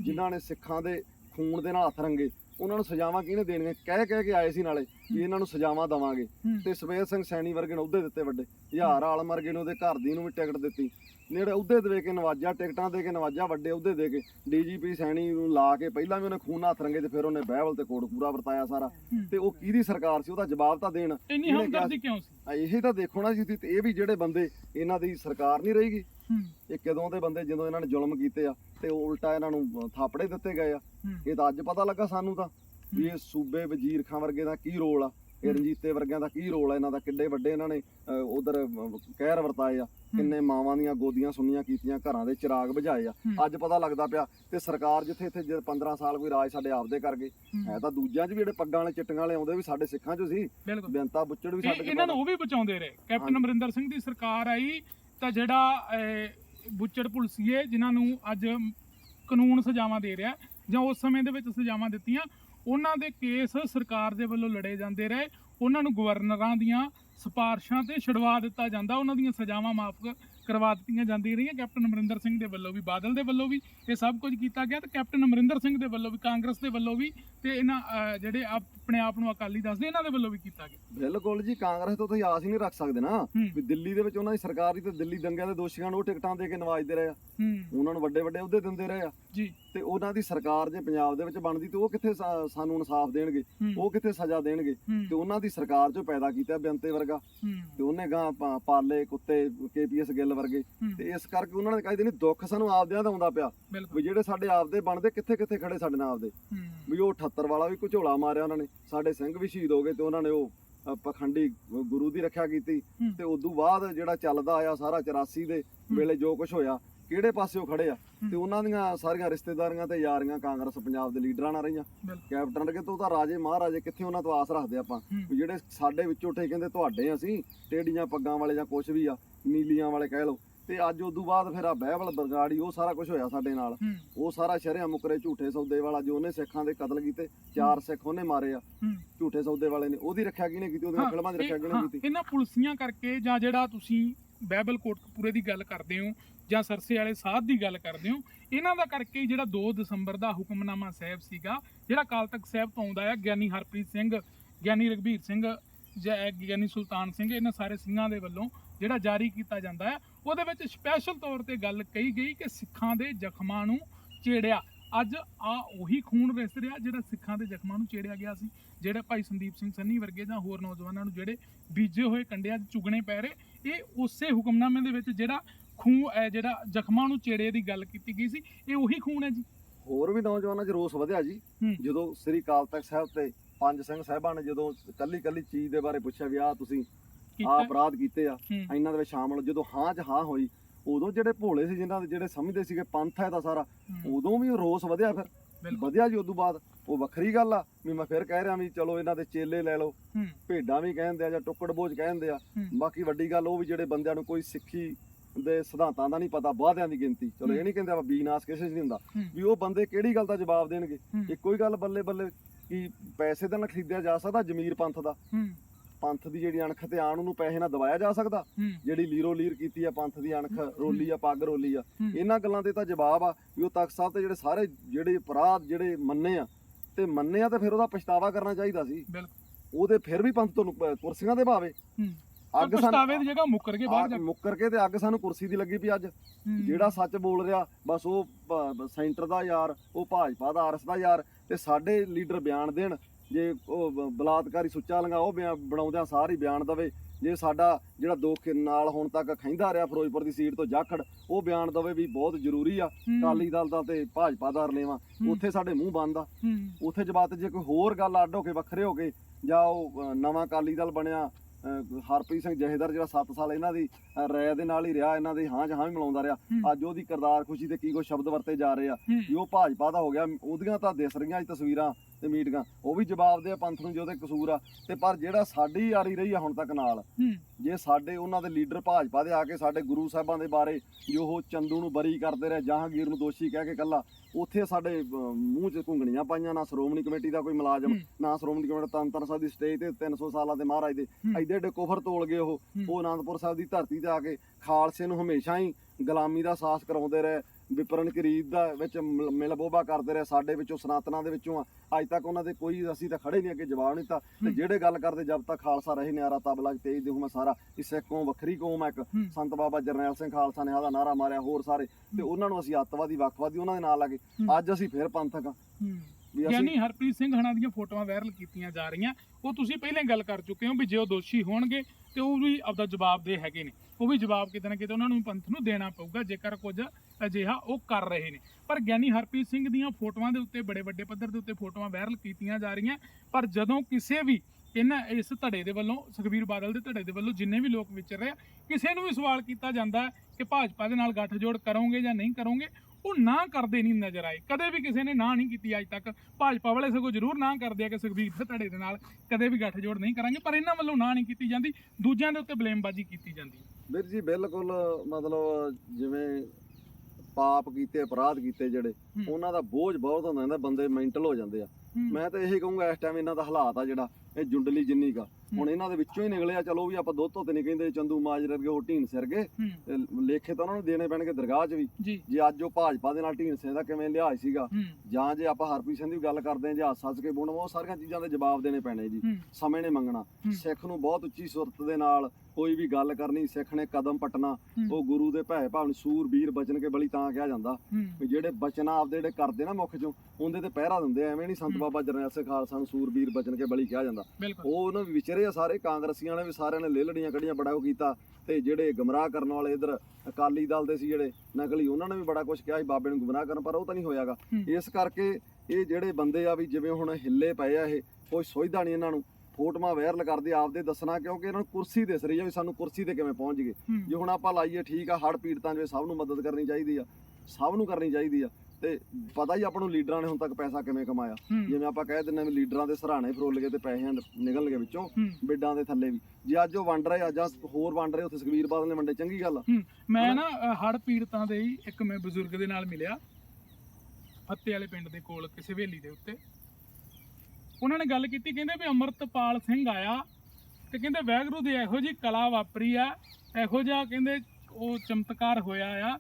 ਜਿਨ੍ਹਾਂ ਨੇ ਸਿੱਖਾਂ ਦੇ ਖੂਨ ਦੇ ਨਾਲ ਹੱਥ ਰੰਗੇ ਉਹਨਾਂ ਨੂੰ ਸਜ਼ਾਵਾਂ ਕਿਹਨੇ ਦੇਣੀਆਂ? ਕਹਿ ਕਹਿ ਕੇ ਆਏ ਸੀ ਨਾਲੇ ਵੀ ਇਹਨਾਂ ਨੂੰ ਸਜ਼ਾਵਾਂ ਦਵਾਂਗੇ। ਤੇ ਸਵੇਰ ਸਿੰਘ ਸੈਣੀ ਵਰਗੇ ਨੂੰ ਅਹੁਦੇ ਦਿੱਤੇ ਵੱਡੇ। ਹਜ਼ਾਰ ਆਲ ਵਰਗੇ ਨੂੰ ਉਹਦੇ ਘਰ ਦੀ ਨੂੰ ਵੀ ਟਿਕਟ ਦਿੱਤੀ। ਨੇੜੇ ਅਹੁਦੇ ਦੇ ਕੇ ਨਵਾਜਾ ਟਿਕਟਾਂ ਦੇ ਕੇ ਨਵਾਜਾ ਵੱਡੇ ਅਹੁਦੇ ਦੇ ਕੇ। ਡੀਜੀਪੀ ਸੈਣੀ ਨੂੰ ਲਾ ਕੇ ਪਹਿਲਾਂ ਵੀ ਉਹਨੇ ਖੂਨ ਹੱਥ ਰੰਗੇ ਤੇ ਫਿਰ ਉਹਨੇ ਬਹਿਬਲ ਤੇ ਕੋਡ ਪੂਰਾ ਵਰਤਾਇਆ ਸਾਰਾ। ਤੇ ਉਹ ਕਿਹਦੀ ਸਰਕਾਰ ਸੀ? ਉਹਦਾ ਜਵਾਬ ਤਾਂ ਦੇਣ। ਇੰਨੀ ਹਮਦਰਦੀ ਕਿਉਂ ਸੀ? ਇਹ ਤਾਂ ਦੇਖੋ ਨਾ ਜੀ ਤੇ ਇਹ ਵੀ ਜਿਹੜੇ ਬੰਦੇ ਇਹਨਾਂ ਦੀ ਸਰਕਾਰ ਨਹੀਂ ਰਹੇਗੀ। ਇਹ ਕਦੋਂ ਦੇ ਬੰਦੇ ਜਦੋਂ ਇਹਨਾਂ ਨੇ ਜ਼ੁਲਮ ਕੀਤੇ ਆ ਤੇ ਉਹ ਉਲਟਾ ਇਹਨਾਂ ਨੂੰ ਥਾਪੜੇ ਦਿੱਤੇ ਗਏ ਆ। ਇਹ ਤਾਂ ਅੱਜ ਪਤਾ ਲੱਗਾ ਸਾਨੂੰ ਤਾਂ ਵੀ ਇਹ ਸੂਬੇ ਵਜ਼ੀਰ ਖਾਂ ਵਰਗੇ ਦਾ ਕੀ ਰੋਲ ਆ ਇਹ। ਰਣਜੀਤੇ ਵਰਗਿਆਂ ਦਾ ਕੀ ਰੋਲ ਆ ਇਹਨਾਂ ਦਾ ਕਿੱਡੇ ਵੱਡੇ ਇਹਨਾਂ ਨੇ ਉਧਰ ਕਹਿਰ ਵਰਤਾਏ ਆ। ਕਿੰਨੇ ਮਾਵਾਂ ਦੀਆਂ ਗੋਦੀਆਂ ਸੁੰਨੀਆਂ ਕੀਤੀਆਂ ਘਰਾਂ ਦੇ ਚਿਰਾਗ ਬੁਝਾਏ ਆ। ਅੱਜ ਪਤਾ ਲੱਗਦਾ ਪਿਆ ਤੇ ਸਰਕਾਰ ਜਿੱਥੇ ਇੱਥੇ ਜੇ 15 ਸਾਲ ਕੋਈ ਰਾਜ ਸਾਡੇ ਆਪਦੇ ਕਰ ਗਏ। ਹੂੰ। ਤਾਂ ਦੂਜਿਆਂ 'ਚ ਵੀ ਜਿਹੜੇ ਪੱਗਾਂ ਵਾਲੇ ਚਿੱਟੀਆਂ ਵਾਲੇ ਆਉਂਦੇ ਵੀ ਸਾਡੇ ਸਿੱਖਾਂ 'ਚ ਸੀ। ਬਿਲਕੁਲ। ਬੇਨਤਾ ਬੁੱਚੜ ਵੀ ਸਾਡੇ ਇਹਨਾਂ ਨੂੰ ਉਹ ਵੀ ਬਚਾਉਂਦੇ ਰਹੇ। ਕੈਪਟਨ। ਅਮਰਿੰਦਰ ਸਿੰਘ ਦੀ ਸਰਕਾਰ ਆਈ ਤਾਂ ਜਿਹੜਾ ਅਹ, ਬੁੱਚੜ ਪੁਲਸੀਏ ਜਿਨ੍ਹਾਂ ਨੂੰ ਅੱਜ ਕਾਨੂੰਨ ਸਜ਼ਾਵਾਂ ਦੇ ਰਿਹਾ ਜਾਂ ਉਸ ਸਮੇਂ ਦੇ ਵਿੱਚ ਸਜ਼ਾਵਾਂ ਦਿੱਤੀਆਂ ਉਹਨਾਂ ਦੇ ਕੇਸ ਸਰਕਾਰ ਦੇ ਵੱਲੋਂ ਲੜੇ ਜਾਂਦੇ ਰਹੇ। ਉਹਨਾਂ ਨੂੰ ਗਵਰਨਰਾਂ ਦੀਆਂ ਸਿਫਾਰਸ਼ਾਂ ਤੇ ਛਡਵਾ ਦਿੱਤਾ ਜਾਂਦਾ। ਉਹਨਾਂ ਦੀਆਂ ਸਜ਼ਾਵਾਂ ਮਾਫ ਕਰਵਾ ਦਿੱਤੀਆਂ ਜਾਂਦੀਆਂ ਰਹੀਆਂ। ਕੈਪਟਨ ਅਮਰਿੰਦਰ ਸਿੰਘ ਦੇ ਵੱਲੋਂ ਵੀ ਬਾਦਲ ਦੇ ਵੱਲੋਂ ਵੀ ਇਹ ਸਭ ਕੁਝ ਕੀਤਾ ਗਿਆ ਤੇ ਕੈਪਟਨ ਅਮਰਿੰਦਰ ਸਿੰਘ ਦੇ ਵੱਲੋਂ ਵੀ ਕਾਂਗਰਸ ਦੇ ਵੱਲੋਂ ਵੀ ਤੇ ਇਹਨਾਂ ਜਿਹੜੇ ਆਪਣੇ ਆਪ ਨੂੰ ਅਕਾਲੀ ਦੱਸਦੇ ਇਹਨਾਂ ਦੇ ਵੱਲੋਂ ਵੀ ਕੀਤਾ ਗਿਆ। ਬਿਲਕੁਲ ਜੀ ਕਾਂਗਰਸ ਤੋਂ ਤੁਸੀਂ ਆਸ ਹੀ ਨਹੀਂ ਰੱਖ ਸਕਦੇ ਨਾ ਵੀ ਦਿੱਲੀ ਦੇ ਵਿੱਚ ਉਹਨਾਂ ਦੀ ਸਰਕਾਰ ਹੀ ਤੇ ਦਿੱਲੀ ਦੰਗਿਆਂ ਦੇ ਦੋਸ਼ੀਆਂ ਨੂੰ ਟਿਕਟਾਂ ਦੇ ਕੇ ਨਵਾਜਦੇ ਰਹੇ ਆ। ਉਹਨਾਂ ਨੂੰ ਵੱਡੇ ਵੱਡੇ ਅਹੁਦੇ ਦਿੰਦੇ ਰਹੇ ਆ। ਜੀ। ਤੇ ਉਹਨਾਂ ਦੀ ਸਰਕਾਰ ਜੇ ਪੰਜਾਬ ਦੇ ਵਿੱਚ ਬਣਦੀ ਤੇ ਉਹ ਕਿੱਥੇ ਸਾਨੂੰ ਇਨਸਾਫ ਦੇਣਗੇ? ਉਹ ਕਿੱਥੇ ਸਜ਼ਾ ਦੇਣਗੇ? ਤੇ ਉਹਨਾਂ ਦੀ ਸਰਕਾਰ ਚੋਂ ਪੈਦਾ ਕੀਤਾ ਬੇਅੰਤੇ ਵਰਗਾ। ਤੇ ਉਹਨੇ ਗਾਂ ਪਾਲੇ ਕੁੱਤੇ ਕੇਪੀਐਸ ਗਿੱਲ ਵਰਗੇ। ਤੇ ਇਸ ਕਰਕੇ ਉਹਨਾਂ ਨੇ ਕਹਿੰਦੇ ਨਹੀਂ ਦੁੱਖ ਸਾਨੂੰ ਆਪਦਿਆਂ ਦਾ ਆਉਂਦਾ ਪਿਆ ਵੀ ਜਿਹੜੇ ਸਾਡੇ ਆਪਦੇ ਬਣਦੇ ਕਿੱਥੇ ਕਿੱਥੇ ਖੜੇ ਸਾਡੇ ਨਾਲ ਆਪਦੇ। ਵੀ ਉਹ 78 ਵਾਲਾ ਵੀ ਘੁਝੋਲਾ ਮਾਰਿਆ ਉਹਨਾਂ ਨੇ। ਸਾਡੇ ਸਿੰਘ ਵੀ ਸ਼ਹੀਦ ਹੋ ਗਏ ਤੇ ਉਹਨਾਂ ਨੇ ਉਹ ਪਖੰਡੀ ਗੁਰੂ ਦੀ ਰੱਖਿਆ ਕੀਤੀ। ਤੇ ਉਦੋਂ ਬਾਅਦ ਜਿਹੜਾ ਚੱਲਦਾ ਆਇਆ ਸਾਰਾ 84 ਦੇ ਵੇਲੇ ਜੋ ਕੁਝ ਹੋਇਆ ਕਿਹੜੇ ਪਾਸੇ ਉਹ ਖੜੇ ਆ। ਤੇ ਉਹਨਾਂ ਦੀਆਂ ਸਾਰੀਆਂ ਰਿਸ਼ਤੇਦਾਰੀਆਂ ਤੇ ਯਾਰੀਆਂ ਕਾਂਗਰਸ ਪੰਜਾਬ ਦੇ ਲੀਡਰਾਂ ਨਾਲ ਰਹੀਆਂ। ਕੈਪਟਨ ਰਗੇ ਤੋਂ ਤਾਂ ਰਾਜੇ ਮਹਾਰਾਜੇ ਕਿੱਥੇ ਉਹਨਾਂ ਤੋਂ ਆਸ ਰੱਖਦੇ ਆਪਾਂ। ਜਿਹੜੇ ਸਾਡੇ ਵਿੱਚੋਂ ਉੱਠੇ ਕਹਿੰਦੇ ਤੁਹਾਡੇ ਅਸੀਂ ਟੇਡੀਆਂ ਪੱਗਾਂ ਵਾਲੇ ਜਾਂ ਕੁਝ ਵੀ ਆ। ਨੀਲੀਆਂ ਵਾਲੇ ਕਹਿ ਲਓ। ਤੇ ਅੱਜ ਉਦੋਂ ਬਾਅਦ ਫਿਰ ਆ ਬਹਿਬਲ ਬਰਗਾੜੀ ਉਹ ਸਾਰਾ ਕੁਝ ਹੋਇਆ ਸਾਡੇ ਨਾਲ। ਉਹ ਸਾਰਾ ਸ਼ਰਿਆ ਮੁਕਰੇ ਝੂਠੇ ਸੌਦੇ ਵਾਲਾ ਜੋ ਉਹਨੇ ਸਿੱਖਾਂ ਦੇ ਕਤਲ ਕੀਤੇ ਚਾਰ ਸਿੱਖ ਉਹਨੇ ਮਾਰੇ ਆ। ਝੂਠੇ ਸੌਦੇ ਵਾਲੇ ਨੇ ਉਹਦੀ ਰੱਖਿਆ ਕਿਹਨੇ ਕੀਤੀ? ਉਹਦੀਆਂ ਹਾਂ, ਫਿਲਮਾਂ ਦੀ ਰੱਖਿਆ ਕਿਹਨੇ ਕੀਤੀ? ਇਹਨਾਂ ਪੁਲਸੀਆਂ ਕਰਕੇ ਜਾਂ ਜਿਹੜਾ ਤੁਸੀਂ ਬਾਈਬਲ ਕੋਟਕਪੂਰੇ ਦੀ ਗੱਲ ਕਰਦੇ ਹੋ ਜਾਂ ਸਰਸੇ ਵਾਲੇ ਸਾਧ ਦੀ ਗੱਲ ਕਰਦੇ ਹੋ ਇਹਨਾਂ ਦਾ ਕਰਕੇ ਜਿਹੜਾ 2 ਦਸੰਬਰ ਦਾ ਹੁਕਮਨਾਮਾ ਸਾਹਿਬ ਸੀਗਾ ਜਿਹੜਾ ਅਕਾਲ ਤਖਤ ਸਾਹਿਬ ਤੋਂ ਆਉਂਦਾ ਹੈ ਗਿਆਨੀ ਹਰਪ੍ਰੀਤ ਸਿੰਘ ਗਿਆਨੀ ਰਗਵੀਰ ਸਿੰਘ ਜੈ ਗਿਆਨੀ ਸੁਲਤਾਨ ਸਿੰਘ ਇਹਨਾਂ ਸਾਰੇ ਸਿੰਘਾਂ ਦੇ ਵੱਲੋਂ ਜਿਹੜਾ ਜਾਰੀ ਕੀਤਾ ਜਾਂਦਾ ਹੈ ਉਹਦੇ ਵਿੱਚ ਸਪੈਸ਼ਲ ਤੌਰ ਤੇ ਗੱਲ ਕਹੀ ਗਈ ਕਿ ਸਿੱਖਾਂ ਦੇ ਜ਼ਖਮਾਂ ਨੂੰ ਚੇੜਿਆ। ਅੱਜ ਆ ਉਹੀ ਖੂਨ ਰਿਸ ਰਿਹਾ ਜਿਹੜਾ ਸਿੱਖਾਂ ਦੇ ਜ਼ਖਮਾਂ ਨੂੰ ਚੇੜਿਆ ਗਿਆ ਸੀ ਜਿਹੜੇ ਭਾਈ ਸੰਦੀਪ ਸਿੰਘ ਸੰਨੀ ਵਰਗੇ ਜਾਂ ਹੋਰ ਨੌਜਵਾਨਾਂ ਨੂੰ ਜਿਹੜੇ ਬੀਜੇ ਹੋਏ ਕੰਡਿਆਂ 'ਚ ਚੁਗਣੇ ਪੈ ਰਹੇ ਇਹ ਉਸੇ ਹੁਕਮਨਾਮੇ ਦੇ ਵਿੱਚ ਜਿਹੜਾ ਖੂਨ ਹੈ ਜਿਹੜਾ ਜ਼ਖਮਾਂ ਨੂੰ ਚੇੜੇ ਦੀ ਗੱਲ ਕੀਤੀ ਗਈ ਸੀ ਇਹ ਉਹੀ ਖੂਨ ਹੈ ਜੀ। ਹੋਰ ਵੀ ਨੌਜਵਾਨਾਂ 'ਚ ਰੋਸ ਵਧਿਆ ਜੀ। ਜਦੋਂ ਸ੍ਰੀ ਅਕਾਲ ਤਖਤ ਸਾਹਿਬ ਤੇ ਪੰਜ ਸਿੰਘ ਸਾਹਿਬਾਂ ਨੇ ਜਦੋਂ ਕੱਲੀ ਕੱਲੀ ਚੀਜ਼ ਦੇ ਬਾਰੇ ਪੁੱਛਿਆ ਵੀ ਆ ਤੁਸੀਂ ਆ ਅਪਰਾਧ ਕੀਤੇ ਆ ਇਹਨਾਂ ਦੇ ਵਿੱਚ ਸ਼ਾਮਲ ਜਦੋਂ ਹਾਂ 'ਚ ਹਾਂ ਹੋਈ ਉਦੋਂ ਜਿਹੜੇ ਭੋਲੇ ਸੀ ਜਿਨ੍ਹਾਂ ਦੇ ਜਿਹੜੇ ਸਮਝਦੇ ਸੀਗੇ ਪੰਥ ਹੈ ਤਾਂ ਸਾਰਾ ਉਦੋਂ ਵੀ ਰੋਸ ਵਧਿਆ ਫਿਰ। ਵਧਿਆ ਜੀ ਉਦੋਂ ਬਾਅਦ। ਉਹ ਵੱਖਰੀ ਗੱਲ ਆ ਵੀ ਮੈਂ ਫਿਰ ਕਹਿ ਰਿਹਾ ਵੀ ਚਲੋ ਇਹਨਾਂ ਦੇ ਚੇਲੇ ਲੈ ਲਓ। ਭੇਡਾਂ ਵੀ ਕਹਿੰਦੇ ਆ ਜਾਂ ਟੁੱਕੜ ਬੋਝ ਕਹਿੰਦੇ ਆ। ਬਾਕੀ ਵੱਡੀ ਗੱਲ ਉਹ ਵੀ ਜਿਹੜੇ ਬੰਦਿਆਂ ਨੂੰ ਕੋਈ ਸਿੱਖੀ ਦੇ ਸਿਧਾਂਤਾਂ ਦਾ ਨਹੀਂ ਪਤਾ ਵਾਅਦਿਆਂ ਦੀ ਗਿਣਤੀ। ਚਲੋ। ਇਹ ਨਹੀਂ ਕਹਿੰਦੇ ਆਪਾਂ ਬੀਨਾਸ ਕਿਸੇ ਨਹੀਂ ਹੁੰਦਾ। ਵੀ ਉਹ ਬੰਦੇ ਕਿਹੜੀ ਗੱਲ ਦਾ ਜਵਾਬ ਦੇਣਗੇ? ਇੱਕੋ ਹੀ ਗੱਲ ਬੱਲੇ ਬੱਲੇ ਕਿ ਪੈਸੇ ਦੇ ਨਾਲ ਖਰੀਦਿਆ ਜਾ ਸਕਦਾ ਜ਼ਮੀਰ ਪੰਥ ਦਾ। ਹੂੰ, ਪੰਥ ਦੀ ਜਿਹੜੀ ਅਣਖ ਤੇ ਆਣ ਨੂੰ ਪੈਸੇ ਨਾਲ ਦਵਾਇਆ ਜਾ ਸਕਦਾ। ਹੂੰ, ਜਿਹੜੀ ਲੀਰੋ ਲੀਰ ਕੀਤੀ ਆ ਪੰਥ ਦੀ ਅਣਖ ਰੋਲੀ ਆ ਪੱਗ ਰੋਲੀ ਆ। ਹੂੰ, ਇਹਨਾਂ ਗੱਲਾਂ ਦੇ ਤਾਂ ਜਵਾਬ ਆ ਵੀ ਉਹ ਤਖਤ ਸਾਹਿਬ ਤੇ ਜਿਹੜੇ ਸਾਰੇ ਜਿਹੜੇ ਅਪਰਾਧ ਜਿਹੜੇ ਮੰਨੇ ਆ ਤੇ ਮੰਨੇ ਆ ਤੇ ਫਿਰ ਉਹਦਾ ਪਛਤਾਵਾ ਕਰਨਾ ਚਾਹੀਦਾ ਸੀ। ਬਿਲਕੁਲ। ਉਹਦੇ ਫਿਰ ਵੀ ਪੰਥ ਤੁਹਾਨੂੰ ਪ- ਕੁਰਸੀਆਂ ਦੇ ਭਾਵੇ। ਹੂੰ। ਅੱਗ ਪਛਤਾਵੇ ਦੀ ਜਗ੍ਹਾ ਮੁੱਕਰ ਕੇ ਬਾਹਰ ਜਾ ਮੁੱਕਰ ਕੇ ਤੇ ਅੱਗ ਸਾਨੂੰ ਕੁਰਸੀ ਦੀ ਲੱਗੀ ਪਈ ਅੱਜ। ਜਿਹੜਾ ਸੱਚ ਬੋਲ ਰਿਹਾ ਬਸ ਉਹ ਸੈਂਟਰ ਦਾ ਯਾਰ ਉਹ ਭਾਜਪਾ ਦਾ ਆਰਐਸ ਦਾ ਯਾਰ ਤੇ ਸਾਡੇ ਲੀਡਰ ਬਿਆਨ ਦੇਣ ਜੇ ਉਹ ਬਲਾਤਕਾਰੀ ਸੁੱਚਾ ਲੰਗਾ ਉਹ ਬਣਾਉਂਦਿਆਂ ਸਾਰ ਬਿਆਨ ਦਵੇ। ਜੇ ਸਾਡਾ ਜਿਹੜਾ ਦੁੱਖ ਨਾਲ ਹੁਣ ਤੱਕ ਖੈਂਦਾ ਰਿਹਾ ਫਿਰੋਜ਼ਪੁਰ ਦੀ ਸੀਟ ਤੋਂ ਜਾਖੜ ਉਹ ਬਿਆਨ ਦਵੇ ਵੀ ਬਹੁਤ ਜ਼ਰੂਰੀ ਆ। ਹੂੰ, ਅਕਾਲੀ ਦਲ ਦਾ ਤੇ ਭਾਜਪਾ ਦਾ ਰਲੇਵਾ ਉੱਥੇ ਸਾਡੇ ਮੂੰਹ ਬੰਦ ਆ। ਉੱਥੇ ਜਵਾਬ ਜੇ ਕੋਈ ਹੋਰ ਗੱਲ ਅੱਡ ਹੋ ਕੇ ਵੱਖਰੇ ਹੋ ਕੇ ਜਾਂ ਉਹ ਨਵਾਂ ਅਕਾਲੀ ਦਲ ਬਣਿਆ ਹਰਪ੍ਰੀਤ ਸਿੰਘ ਜਹੇਦਾਰ ਜਿਹੜਾ 7 ਸਾਲ ਇਹਨਾਂ ਦੀ ਰਾਇ ਦੇ ਨਾਲ ਹੀ ਰਿਹਾ ਇਹਨਾਂ ਦੀ ਹਾਂ ਜਹਾਂ ਵੀ ਮਿਲਾਉਂਦਾ ਰਿਹਾ। ਅੱਜ ਉਹਦੀ ਕਰਤਾਰ ਖੁਸ਼ੀ ਤੇ ਕੀ ਕੋ ਸ਼ਬਦ ਵਰਤੇ ਜਾ ਰਹੇ ਆ। ਉਹ ਭਾਜਪਾ ਦਾ ਹੋ ਗਿਆ ਉਹਦੀਆਂ ਤਾਂ ਦਿਸ ਰਹੀਆਂ ਅੱਜ ਤਸਵੀਰਾਂ ਤੇ ਮੀਟਿੰਗਾਂ। ਉਹ ਵੀ ਜਵਾਬ ਦੇ ਪੰਥ ਨੂੰ ਜੇ ਉਹਦੇ ਕਸੂਰ ਆ। ਤੇ ਪਰ ਜਿਹੜਾ ਸਾਡੀ ਯਾਰੀ ਰਹੀ ਆ ਹੁਣ ਤੱਕ ਨਾਲ ਜੇ ਸਾਡੇ ਉਹਨਾਂ ਦੇ ਲੀਡਰ ਭਾਜਪਾ ਦੇ ਆ ਕੇ ਸਾਡੇ ਗੁਰੂ ਸਾਹਿਬਾਂ ਦੇ ਬਾਰੇ ਜੋ ਉਹ ਚੰਦੂ ਨੂੰ ਬਰੀ ਕਰਦੇ ਰਹੇ ਜਹਾਂਗੀਰ ਨੂੰ ਦੋਸ਼ੀ ਕਹਿ ਕੇ ਕੱਲਾ ਉੱਥੇ ਸਾਡੇ ਮੂੰਹ 'ਚ ਘੁੰਗਣੀਆਂ ਪਾਈਆਂ ਨਾ ਸ਼੍ਰੋਮਣੀ ਕਮੇਟੀ ਦਾ ਕੋਈ ਮੁਲਾਜ਼ਮ। ਨਾ ਸ਼੍ਰੋਮਣੀ ਕਮੇਟੀ ਤਨ ਤਨ ਸਾਹਿਬ ਦੀ ਸਟੇਜ ਤੇ 300 ਸਾਲਾਂ ਦੇ ਮਹਾਰਾਜ ਦੇ। ਐਡੇ ਐਡੇ ਕੁਫਰ ਤੋਲ ਗਏ ਉਹ। ਹੂੰ। ਉਹ ਆਨੰਦਪੁਰ ਸਾਹਿਬ ਦੀ ਧਰਤੀ ਤੇ ਆ ਕੇ ਖਾਲਸੇ ਨੂੰ ਹਮੇਸ਼ਾ ਹੀ ਗੁਲਾਮੀ ਦਾ ਸਾਹਸ ਕਰਾਉਂਦੇ ਰਹੇ ਵਿਪਰਨ ਕਰੀਦ ਦਾ ਵਿੱਚ ਮਿਲ- ਮਿਲ ਬੋਬਾ ਕਰਦੇ ਰਹੇ ਸਾਡੇ ਵਿੱਚੋਂ ਸਨਾਤਨਾਂ ਦੇ ਵਿੱਚੋਂ ਆ। ਅੱਜ ਤੱਕ ਉਹਨਾਂ ਦੇ ਕੋਈ ਅਸੀਂ ਤਾਂ ਖੜੇ ਨਹੀਂ ਅੱਗੇ ਜਵਾਬ ਨਹੀਂ ਤਾਂ ਤੇ ਹੂੰ। ਜਿਹੜੇ ਗੱਲ ਕਰਦੇ ਜਦ ਤੱਕ ਖਾਲਸਾ ਰਹੇ ਨਿਆਰਾ ਤਬਲਾ ਤੇਜ ਦੇਹੂ ਮੈਂ ਸਾਰਾ। ਇਹ ਸਿੱਖ ਕੌਮ ਵੱਖਰੀ ਕੌਮ ਆ ਇੱਕ। ਹੂੰ, ਸੰਤ ਬਾਬਾ ਜਰਨੈਲ ਸਿੰਘ ਖਾਲਸਾ ਨੇ ਆਦਾ ਨਾਰਾ ਮਾਰਿਆ ਹੋਰ ਸਾਰੇ। ਤੇ ਉਹਨਾਂ ਨੂੰ ਅਸੀਂ ਅੱਤਵਾਦੀ ਵੱਖਵਾਦੀ ਉਹਨਾਂ ਦੇ ਨਾਲ ਲਾ ਕੇ ਹੂੰ। ਅੱਜ ਅਸੀਂ ਫੇਰ ਪੰਥਕ ਆ। ਹੂੰ। ਵੀ ਅਸੀਂ ਗਿਆਨੀ ਹਰਪ੍ਰੀਤ ਸਿੰਘ ਹਣਾ ਦੀਆਂ ਫੋਟੋਆਂ ਵਾਇਰਲ ਕੀਤੀਆਂ ਜਾ ਰਹੀਆਂ। ਉਹ ਤੁਸੀਂ ਪਹਿਲਾਂ ਹੀ ਗੱਲ ਕਰ ਚੁੱਕੇ ਹੋ ਵੀ ਜੇ ਉਹ ਦੋਸ਼ੀ ਹੋਣਗੇ ਤੇ ਉਹ ਵੀ ਆਪਦਾ ਜਵਾਬ ਦੇ ਹੈਗੇ ਨੇ। ਉਹ ਵੀ ਜਵਾਬ ਕਿਤੇ ਨਾ ਕਿਤੇ ਉਹਨਾਂ ਨੂੰ ਪੰਥ ਨੂੰ ਦੇਣਾ ਪਊਗਾ, ਜੇਕਰ ਕੁਝ ਅਜਿਹਾ ਉਹ ਕਰ ਰਹੇ ਨੇ। ਪਰ ਗਿਆਨੀ ਹਰਪ੍ਰੀਤ ਸਿੰਘ ਦੀਆਂ ਫੋਟੋਆਂ ਦੇ ਉੱਤੇ, ਬੜੇ ਵੱਡੇ ਪੱਧਰ ਦੇ ਉੱਤੇ ਫੋਟੋਆਂ ਵਾਇਰਲ ਕੀਤੀਆਂ ਜਾ ਰਹੀਆਂ। ਪਰ ਜਦੋਂ ਕਿਸੇ ਵੀ ਇਹਨਾਂ ਇਸ ਧੜੇ ਦੇ ਵੱਲੋਂ, ਸੁਖਬੀਰ ਬਾਦਲ ਦੇ ਧੜੇ ਦੇ ਵੱਲੋਂ ਜਿੰਨੇ ਵੀ ਲੋਕ ਵਿਚਰ ਰਹੇ ਆ, ਕਿਸੇ ਨੂੰ ਵੀ ਸਵਾਲ ਕੀਤਾ ਜਾਂਦਾ ਹੈ ਕਿ ਭਾਜਪਾ ਦੇ ਨਾਲ ਗੱਠਜੋੜ ਕਰੋਗੇ ਜਾਂ ਨਹੀਂ ਕਰੋਗੇ ਉਹ ਨਾ ਕਰਦੇ ਨਹੀਂ ਨਜ਼ਰ ਆਏ। ਕਦੇ ਵੀ ਕਿਸੇ ਨੇ ਨਾ ਨਹੀਂ ਕੀਤੀ ਅੱਜ ਤੱਕ। ਭਾਜਪਾ ਵਾਲੇ ਸਗੋਂ ਜ਼ਰੂਰ ਨਾ ਕਰਦੇ ਆ ਕਿ ਸੁਖਬੀਰ ਧੜੇ ਦੇ ਨਾਲ ਕਦੇ ਵੀ ਗੱਠਜੋੜ ਨਹੀਂ ਕਰਾਂਗੇ ਪਰ ਇਹਨਾਂ ਵੱਲੋਂ ਨਾ ਨਹੀਂ ਕੀਤੀ ਜਾਂਦੀ। ਦੂਜਿਆਂ ਦੇ ਉੱਤੇ ਬਲੇਮਬਾਜ਼ੀ ਕੀਤੀ ਜਾਂਦੀ ਵੀਰ ਜੀ ਬਿਲਕੁਲ ਮਤਲਬ ਜਿਵੇਂ ਪਾਪ ਕੀਤੇ ਅਪਰਾਧ ਕੀਤੇ ਜਿਹੜੇ। ਉਹਨਾਂ ਦਾ ਬੋਝ ਬਹੁਤ ਹੁੰਦਾ ਜਾਂਦਾ ਬੰਦੇ ਮੈਂਟਲ ਹੋ ਜਾਂਦੇ ਆ। ਮੈਂ ਤਾਂ ਇਹੀ ਕਹੂੰਗਾ ਇਸ ਟਾਈਮ ਇਹਨਾਂ ਦਾ ਹਾਲਾਤ ਆ ਜਿਹੜਾ ਇਹ ਜੁੰਡਲੀ ਜਿੰਨੀ ਕਾ ਹੁਣ ਇਹਨਾਂ ਦੇ ਵਿੱਚੋਂ ਹੀ ਨਿਕਲਿਆ ਚਲੋ ਵੀ ਆਪਾਂ ਦੋ ਧੋਤੇ ਨਹੀਂ ਕਹਿੰਦੇ ਚੰਦੂ ਮਾਜਰ ਵਰਗੇ ਉਹ ਢੀਂਡ ਸਿਰਗੇ ਤੇ ਲੇਖੇ ਤਾਂ ਉਹਨਾਂ ਨੂੰ ਦੇਣੇ ਪੈਣਗੇ ਦਰਗਾਹ 'ਚ ਵੀ। ਜੀ। ਅੱਜ ਉਹ ਭਾਜਪਾ ਦੇ ਨਾਲ ਢੀਂਡ ਸਿੰਘ ਦਾ ਕਿਵੇਂ ਲਿਹਾਜ਼ ਸੀਗਾ ਜਾਂ ਜੇ ਆਪਾਂ ਹਰਪ੍ਰੀਤ ਸਿੰਘ ਦੀ ਗੱਲ ਕਰਦੇ ਹਾਂ ਜਾਂ ਸੱਚ ਕੇ ਬੁਣਵਾ ਉਹ ਸਾਰੀਆਂ ਚੀਜ਼ਾਂ ਦੇ ਜਵਾਬ ਦੇਣੇ ਪੈਣੇ ਜੀ। ਸਮੇਂ ਨੇ ਮੰਗਣਾ। ਸਿੱਖ ਨੂੰ ਬਹੁਤ ਉੱਚੀ ਸੁਰਤ ਦੇ ਨਾਲ ਕੋਈ ਵੀ ਗੱਲ ਕਰਨੀ ਸਿੱਖ ਨੇ ਕਦਮ ਪਟਣਾ। ਉਹ ਗੁਰੂ ਦੇ ਭੈ ਭਾਵਨ ਸੂਰਬੀਰ ਬਚਨ ਕੇ ਬਲੀ ਤਾਂ ਕਿਹਾ ਜਾਂਦਾ। ਵੀ ਜਿਹੜੇ ਬਚਨ ਆਪਦੇ ਜਿਹੜੇ ਕਰਦੇ ਨਾ ਮੁੱਖ ਚੋਂ ਉਹਦੇ ਤੇ ਪਹਿਰਾ ਦਿੰਦੇ ਐਵੇਂ ਨਹੀਂ ਸੰਤ। ਬਾਬਾ ਜਰਨੈਲ ਸਿੰਘ ਖਾਲਸਾ ਨੂੰ ਸੂਰਬੀਰ ਬਚਨ ਕੇ ਬਲੀ ਕਿਹਾ ਜਾਂਦਾ। ਉਹ ਉਹਨਾਂ ਵੀ ਆ ਸਾਰੇ ਕਾਂਗਰਸੀਆਂ ਨੇ ਵੀ ਸਾਰਿਆਂ ਨੇ ਲੇਲੜੀਆਂ ਕੱਢੀਆਂ ਬੜਾ ਉਹ ਕੀਤਾ। ਤੇ ਜਿਹੜੇ ਗਮਰਾਹ ਕਰਨ ਵਾਲੇ ਇਧਰ ਅਕਾਲੀ ਦਲ ਦੇ ਸੀ ਜਿਹੜੇ ਨਕਲੀ ਉਹਨਾਂ ਨੇ ਵੀ ਬੜਾ ਕੁਝ ਕਿਹਾ ਸੀ ਬਾਬੇ ਨੂੰ ਗੁੰਮਰਾਹ ਕਰਨ ਪਰ ਉਹ ਤਾਂ ਨਹੀਂ ਹੋਇਆਗਾ। ਇਸ ਕਰਕੇ ਇਹ ਜਿਹੜੇ ਬੰਦੇ ਆ ਵੀ ਜਿਵੇਂ ਹੁਣ ਹਿੱਲੇ ਪਏ ਆ ਇਹ ਕੋਈ ਸੋਚਦਾ ਨਹੀਂ ਇਹਨਾਂ ਨੂੰ। ਫੋਟੋਆਂ ਵਾਇਰਲ ਕਰਦੇ ਆਪਦੇ ਦੱਸਣਾ ਕਿਉਂਕਿ ਇਹਨਾਂ ਨੂੰ ਕੁਰਸੀ ਦਿਸ ਰਹੀ ਆ ਵੀ ਸਾਨੂੰ ਕੁਰਸੀ ਤੇ ਕਿਵੇਂ ਪਹੁੰਚ ਗਏ। ਜੇ ਹੁਣ ਆਪਾਂ ਲਾਈਏ ਠੀਕ ਆ ਹੜ ਪੀੜਤਾਂ ਜਿਵੇਂ ਸਭ ਨੂੰ ਮਦਦ ਕਰਨੀ ਚਾਹੀਦੀ ਆ ਸਭ ਨੂੰ ਕਰਨੀ ਚਾਹੀਦੀ ਆ। ਤੇ ਪਤਾ ਹੀ ਆਪਾਂ ਨੂੰ ਲੀਡਰਾਂ ਨੇ ਹੁਣ ਤੱਕ ਪੈਸਾ ਕਿਵੇਂ ਕਮਾਇਆ। ਜਿਵੇਂ ਆਪਾਂ ਕਹਿ ਆ ਵੀ ਲੀਡਰਾਂ ਦੇ ਸਰਾਣੇ ਫਰੋਲ ਗਏ ਤੇ ਪੈਸੇ ਨਿਕਲਣਗੇ ਵਿੱਚੋਂ ਹੂੰ। ਬਿੱਡਾਂ ਦੇ ਥੱਲੇ ਵੀ। ਜੇ ਅੱਜ ਉਹ ਵੰਡ ਰਹੇ ਆ ਜਾਂ ਹੋਰ ਵੰਡ ਰਹੇ ਉੱਥੇ ਸੁਖਬੀਰ ਬਾਦਲ ਨੇ ਵੰਡੇ ਚੰਗੀ ਗੱਲ ਮੈਂ ਨਾ ਹੜ ਪੀੜਤਾਂ ਦੇ ਹੀ ਇੱਕ ਮੈਂ ਬਜ਼ੁਰਗ ਦੇ ਨਾਲ ਮਿਲਿਆ। ਫੱਤੇ ਵਾਲੇ ਪਿੰਡ ਦੇ ਕੋਲ ਕਿਸੇ ਹਵੇਲੀ ਦੇ ਉੱਤੇ। ਉਹਨਾਂ ਨੇ ਗੱਲ ਕੀਤੀ ਕਹਿੰਦੇ ਵੀ ਅਮਰਤਪਾਲ ਸਿੰਘ ਆਇਆ ਤੇ ਕਹਿੰਦੇ ਵੈਗਰੂ ਦੀ ਇਹੋ ਜੀ ਕਲਾ ਵਾਪਰੀ ਆ ਇਹੋ ਜਿਹਾ ਕਹਿੰਦੇ ਉਹ ਚਮਤਕਾਰ ਹੋਇਆ ਆ।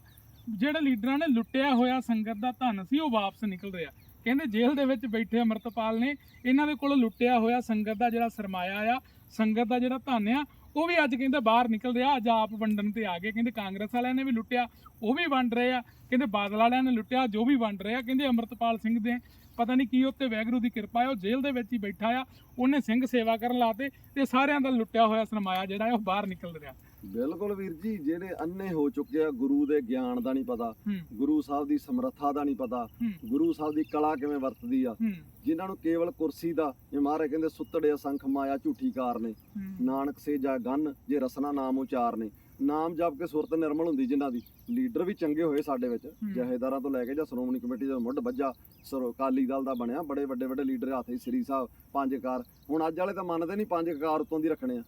ਜਿਹੜੇ ਲੀਡਰਾਂ ਨੇ ਲੁੱਟਿਆ ਹੋਇਆ ਸੰਗਤ ਦਾ ਧਨ ਸੀ, ਉਹ ਵਾਪਸ ਨਿਕਲ ਰਿਹਾ। ਕਹਿੰਦੇ ਜੇਲ੍ਹ ਦੇ ਵਿੱਚ ਬੈਠੇ ਅਮਰਤਪਾਲ ਨੇ, ਇਹਨਾਂ ਦੇ ਕੋਲ ਲੁੱਟਿਆ ਹੋਇਆ ਸੰਗਤ ਦਾ ਜਿਹੜਾ ਸਰਮਾਇਆ ਆ, ਸੰਗਤ ਦਾ ਜਿਹੜਾ ਧਨ ਆ, ਉਹ ਵੀ ਅੱਜ ਕਹਿੰਦੇ ਬਾਹਰ ਨਿਕਲ ਰਿਹਾ, ਅੱਜ ਆਪ ਵੰਡਣ ਤੇ ਆ ਗਏ। ਕਹਿੰਦੇ ਕਾਂਗਰਸ ਵਾਲਿਆਂ ਨੇ ਵੀ ਲੁੱਟਿਆ, ਉਹ ਵੀ ਵੰਡ ਰਹੇ ਆ। ਕਹਿੰਦੇ ਬਾਦਲ ਵਾਲਿਆਂ ਨੇ ਲੁੱਟਿਆ, ਜੋ ਵੀ ਵੰਡ ਰਹੇ ਆ। ਕਹਿੰਦੇ ਅਮਰਤਪਾਲ ਸਿੰਘ ਦੇ, ਪਤਾ ਨਹੀਂ ਕੀ ਉੱਤੇ ਵੈਗਰੂ ਦੀ ਕਿਰਪਾ ਹੈ ਉਹ ਜੇਲ੍ਹ ਦੇ ਵਿੱਚ ਹੀ ਬੈਠਾ ਆ। ਉਹਨੇ ਸਿੰਘ ਸੇਵਾ ਕਰਨ ਲਾਤੇ ਤੇ ਸਾਰਿਆਂ ਦਾ ਲੁੱਟਿਆ ਹੋਇਆ, ਸਰਮਾਇਆ ਜਿਹੜਾ ਹੈ ਉਹ ਬਾਹਰ ਨਿਕਲ ਰਿਹਾ। ਬਿਲਕੁਲ ਵੀਰ ਜੀ ਜਿਹੜੇ ਅੰਨੇ ਹੋ ਚੁੱਕੇ ਆ ਗੁਰੂ ਦੇ ਗਿਆਨ ਦਾ ਨਹੀਂ ਪਤਾ ਗੁਰੂ ਸਾਹਿਬ ਦੀ ਸਮਰੱਥਾ ਦਾ ਨਹੀਂ ਪਤਾ ਗੁਰੂ ਸਾਹਿਬ ਦੀ ਕਲਾ ਕਿਵੇਂ ਵਰਤਦੀ ਆ ਜਿਨ੍ਹਾਂ ਨੂੰ ਕੇਵਲ ਕੁਰਸੀ ਦਾ ਜੇ ਮਹਾਰਾਜ ਕਹਿੰਦੇ ਸੁੱਤੜੇ ਅਸੰਖ ਮਾਇਆ ਝੂਠੀ ਕਾਰ ਨੇ। ਨਾਨਕ ਸੇ ਜਾ ਗੰਨ ਜੇ ਰਸਨਾ ਨਾਮ ਉਚਾਰਨੇ ਨਾਮ ਜਪ ਕੇ ਸੁਰਤ ਨਿਰਮਲ ਹੁੰਦੀ ਜਿਨ੍ਹਾਂ ਦੀ। ਲੀਡਰ ਵੀ ਚੰਗੇ ਹੋਏ ਸਾਡੇ ਵਿੱਚ ਜਹੇਦਾਰਾਂ ਤੋਂ ਲੈ ਕੇ ਜਾਂ ਸ਼੍ਰੋਮਣੀ ਕਮੇਟੀ ਦਾ ਮੁੱਢ ਵੱਜਾ ਸਰੋ ਅਕਾਲੀ ਦਲ ਦਾ ਬਣਿਆ ਬੜੇ ਵੱਡੇ ਵੱਡੇ ਲੀਡਰ ਹਾਥੀ ਸ੍ਰੀ ਸਾਹਿਬ ਪੰਜ ਕਾਰ। ਹੁਣ ਅੱਜ ਵਾਲੇ ਤਾਂ ਮੰਨਦੇ ਨਹੀਂ ਪੰਜ ਕਾਰ ਉਤੋਂ ਦੀ ਰੱਖਣੇ ਆ।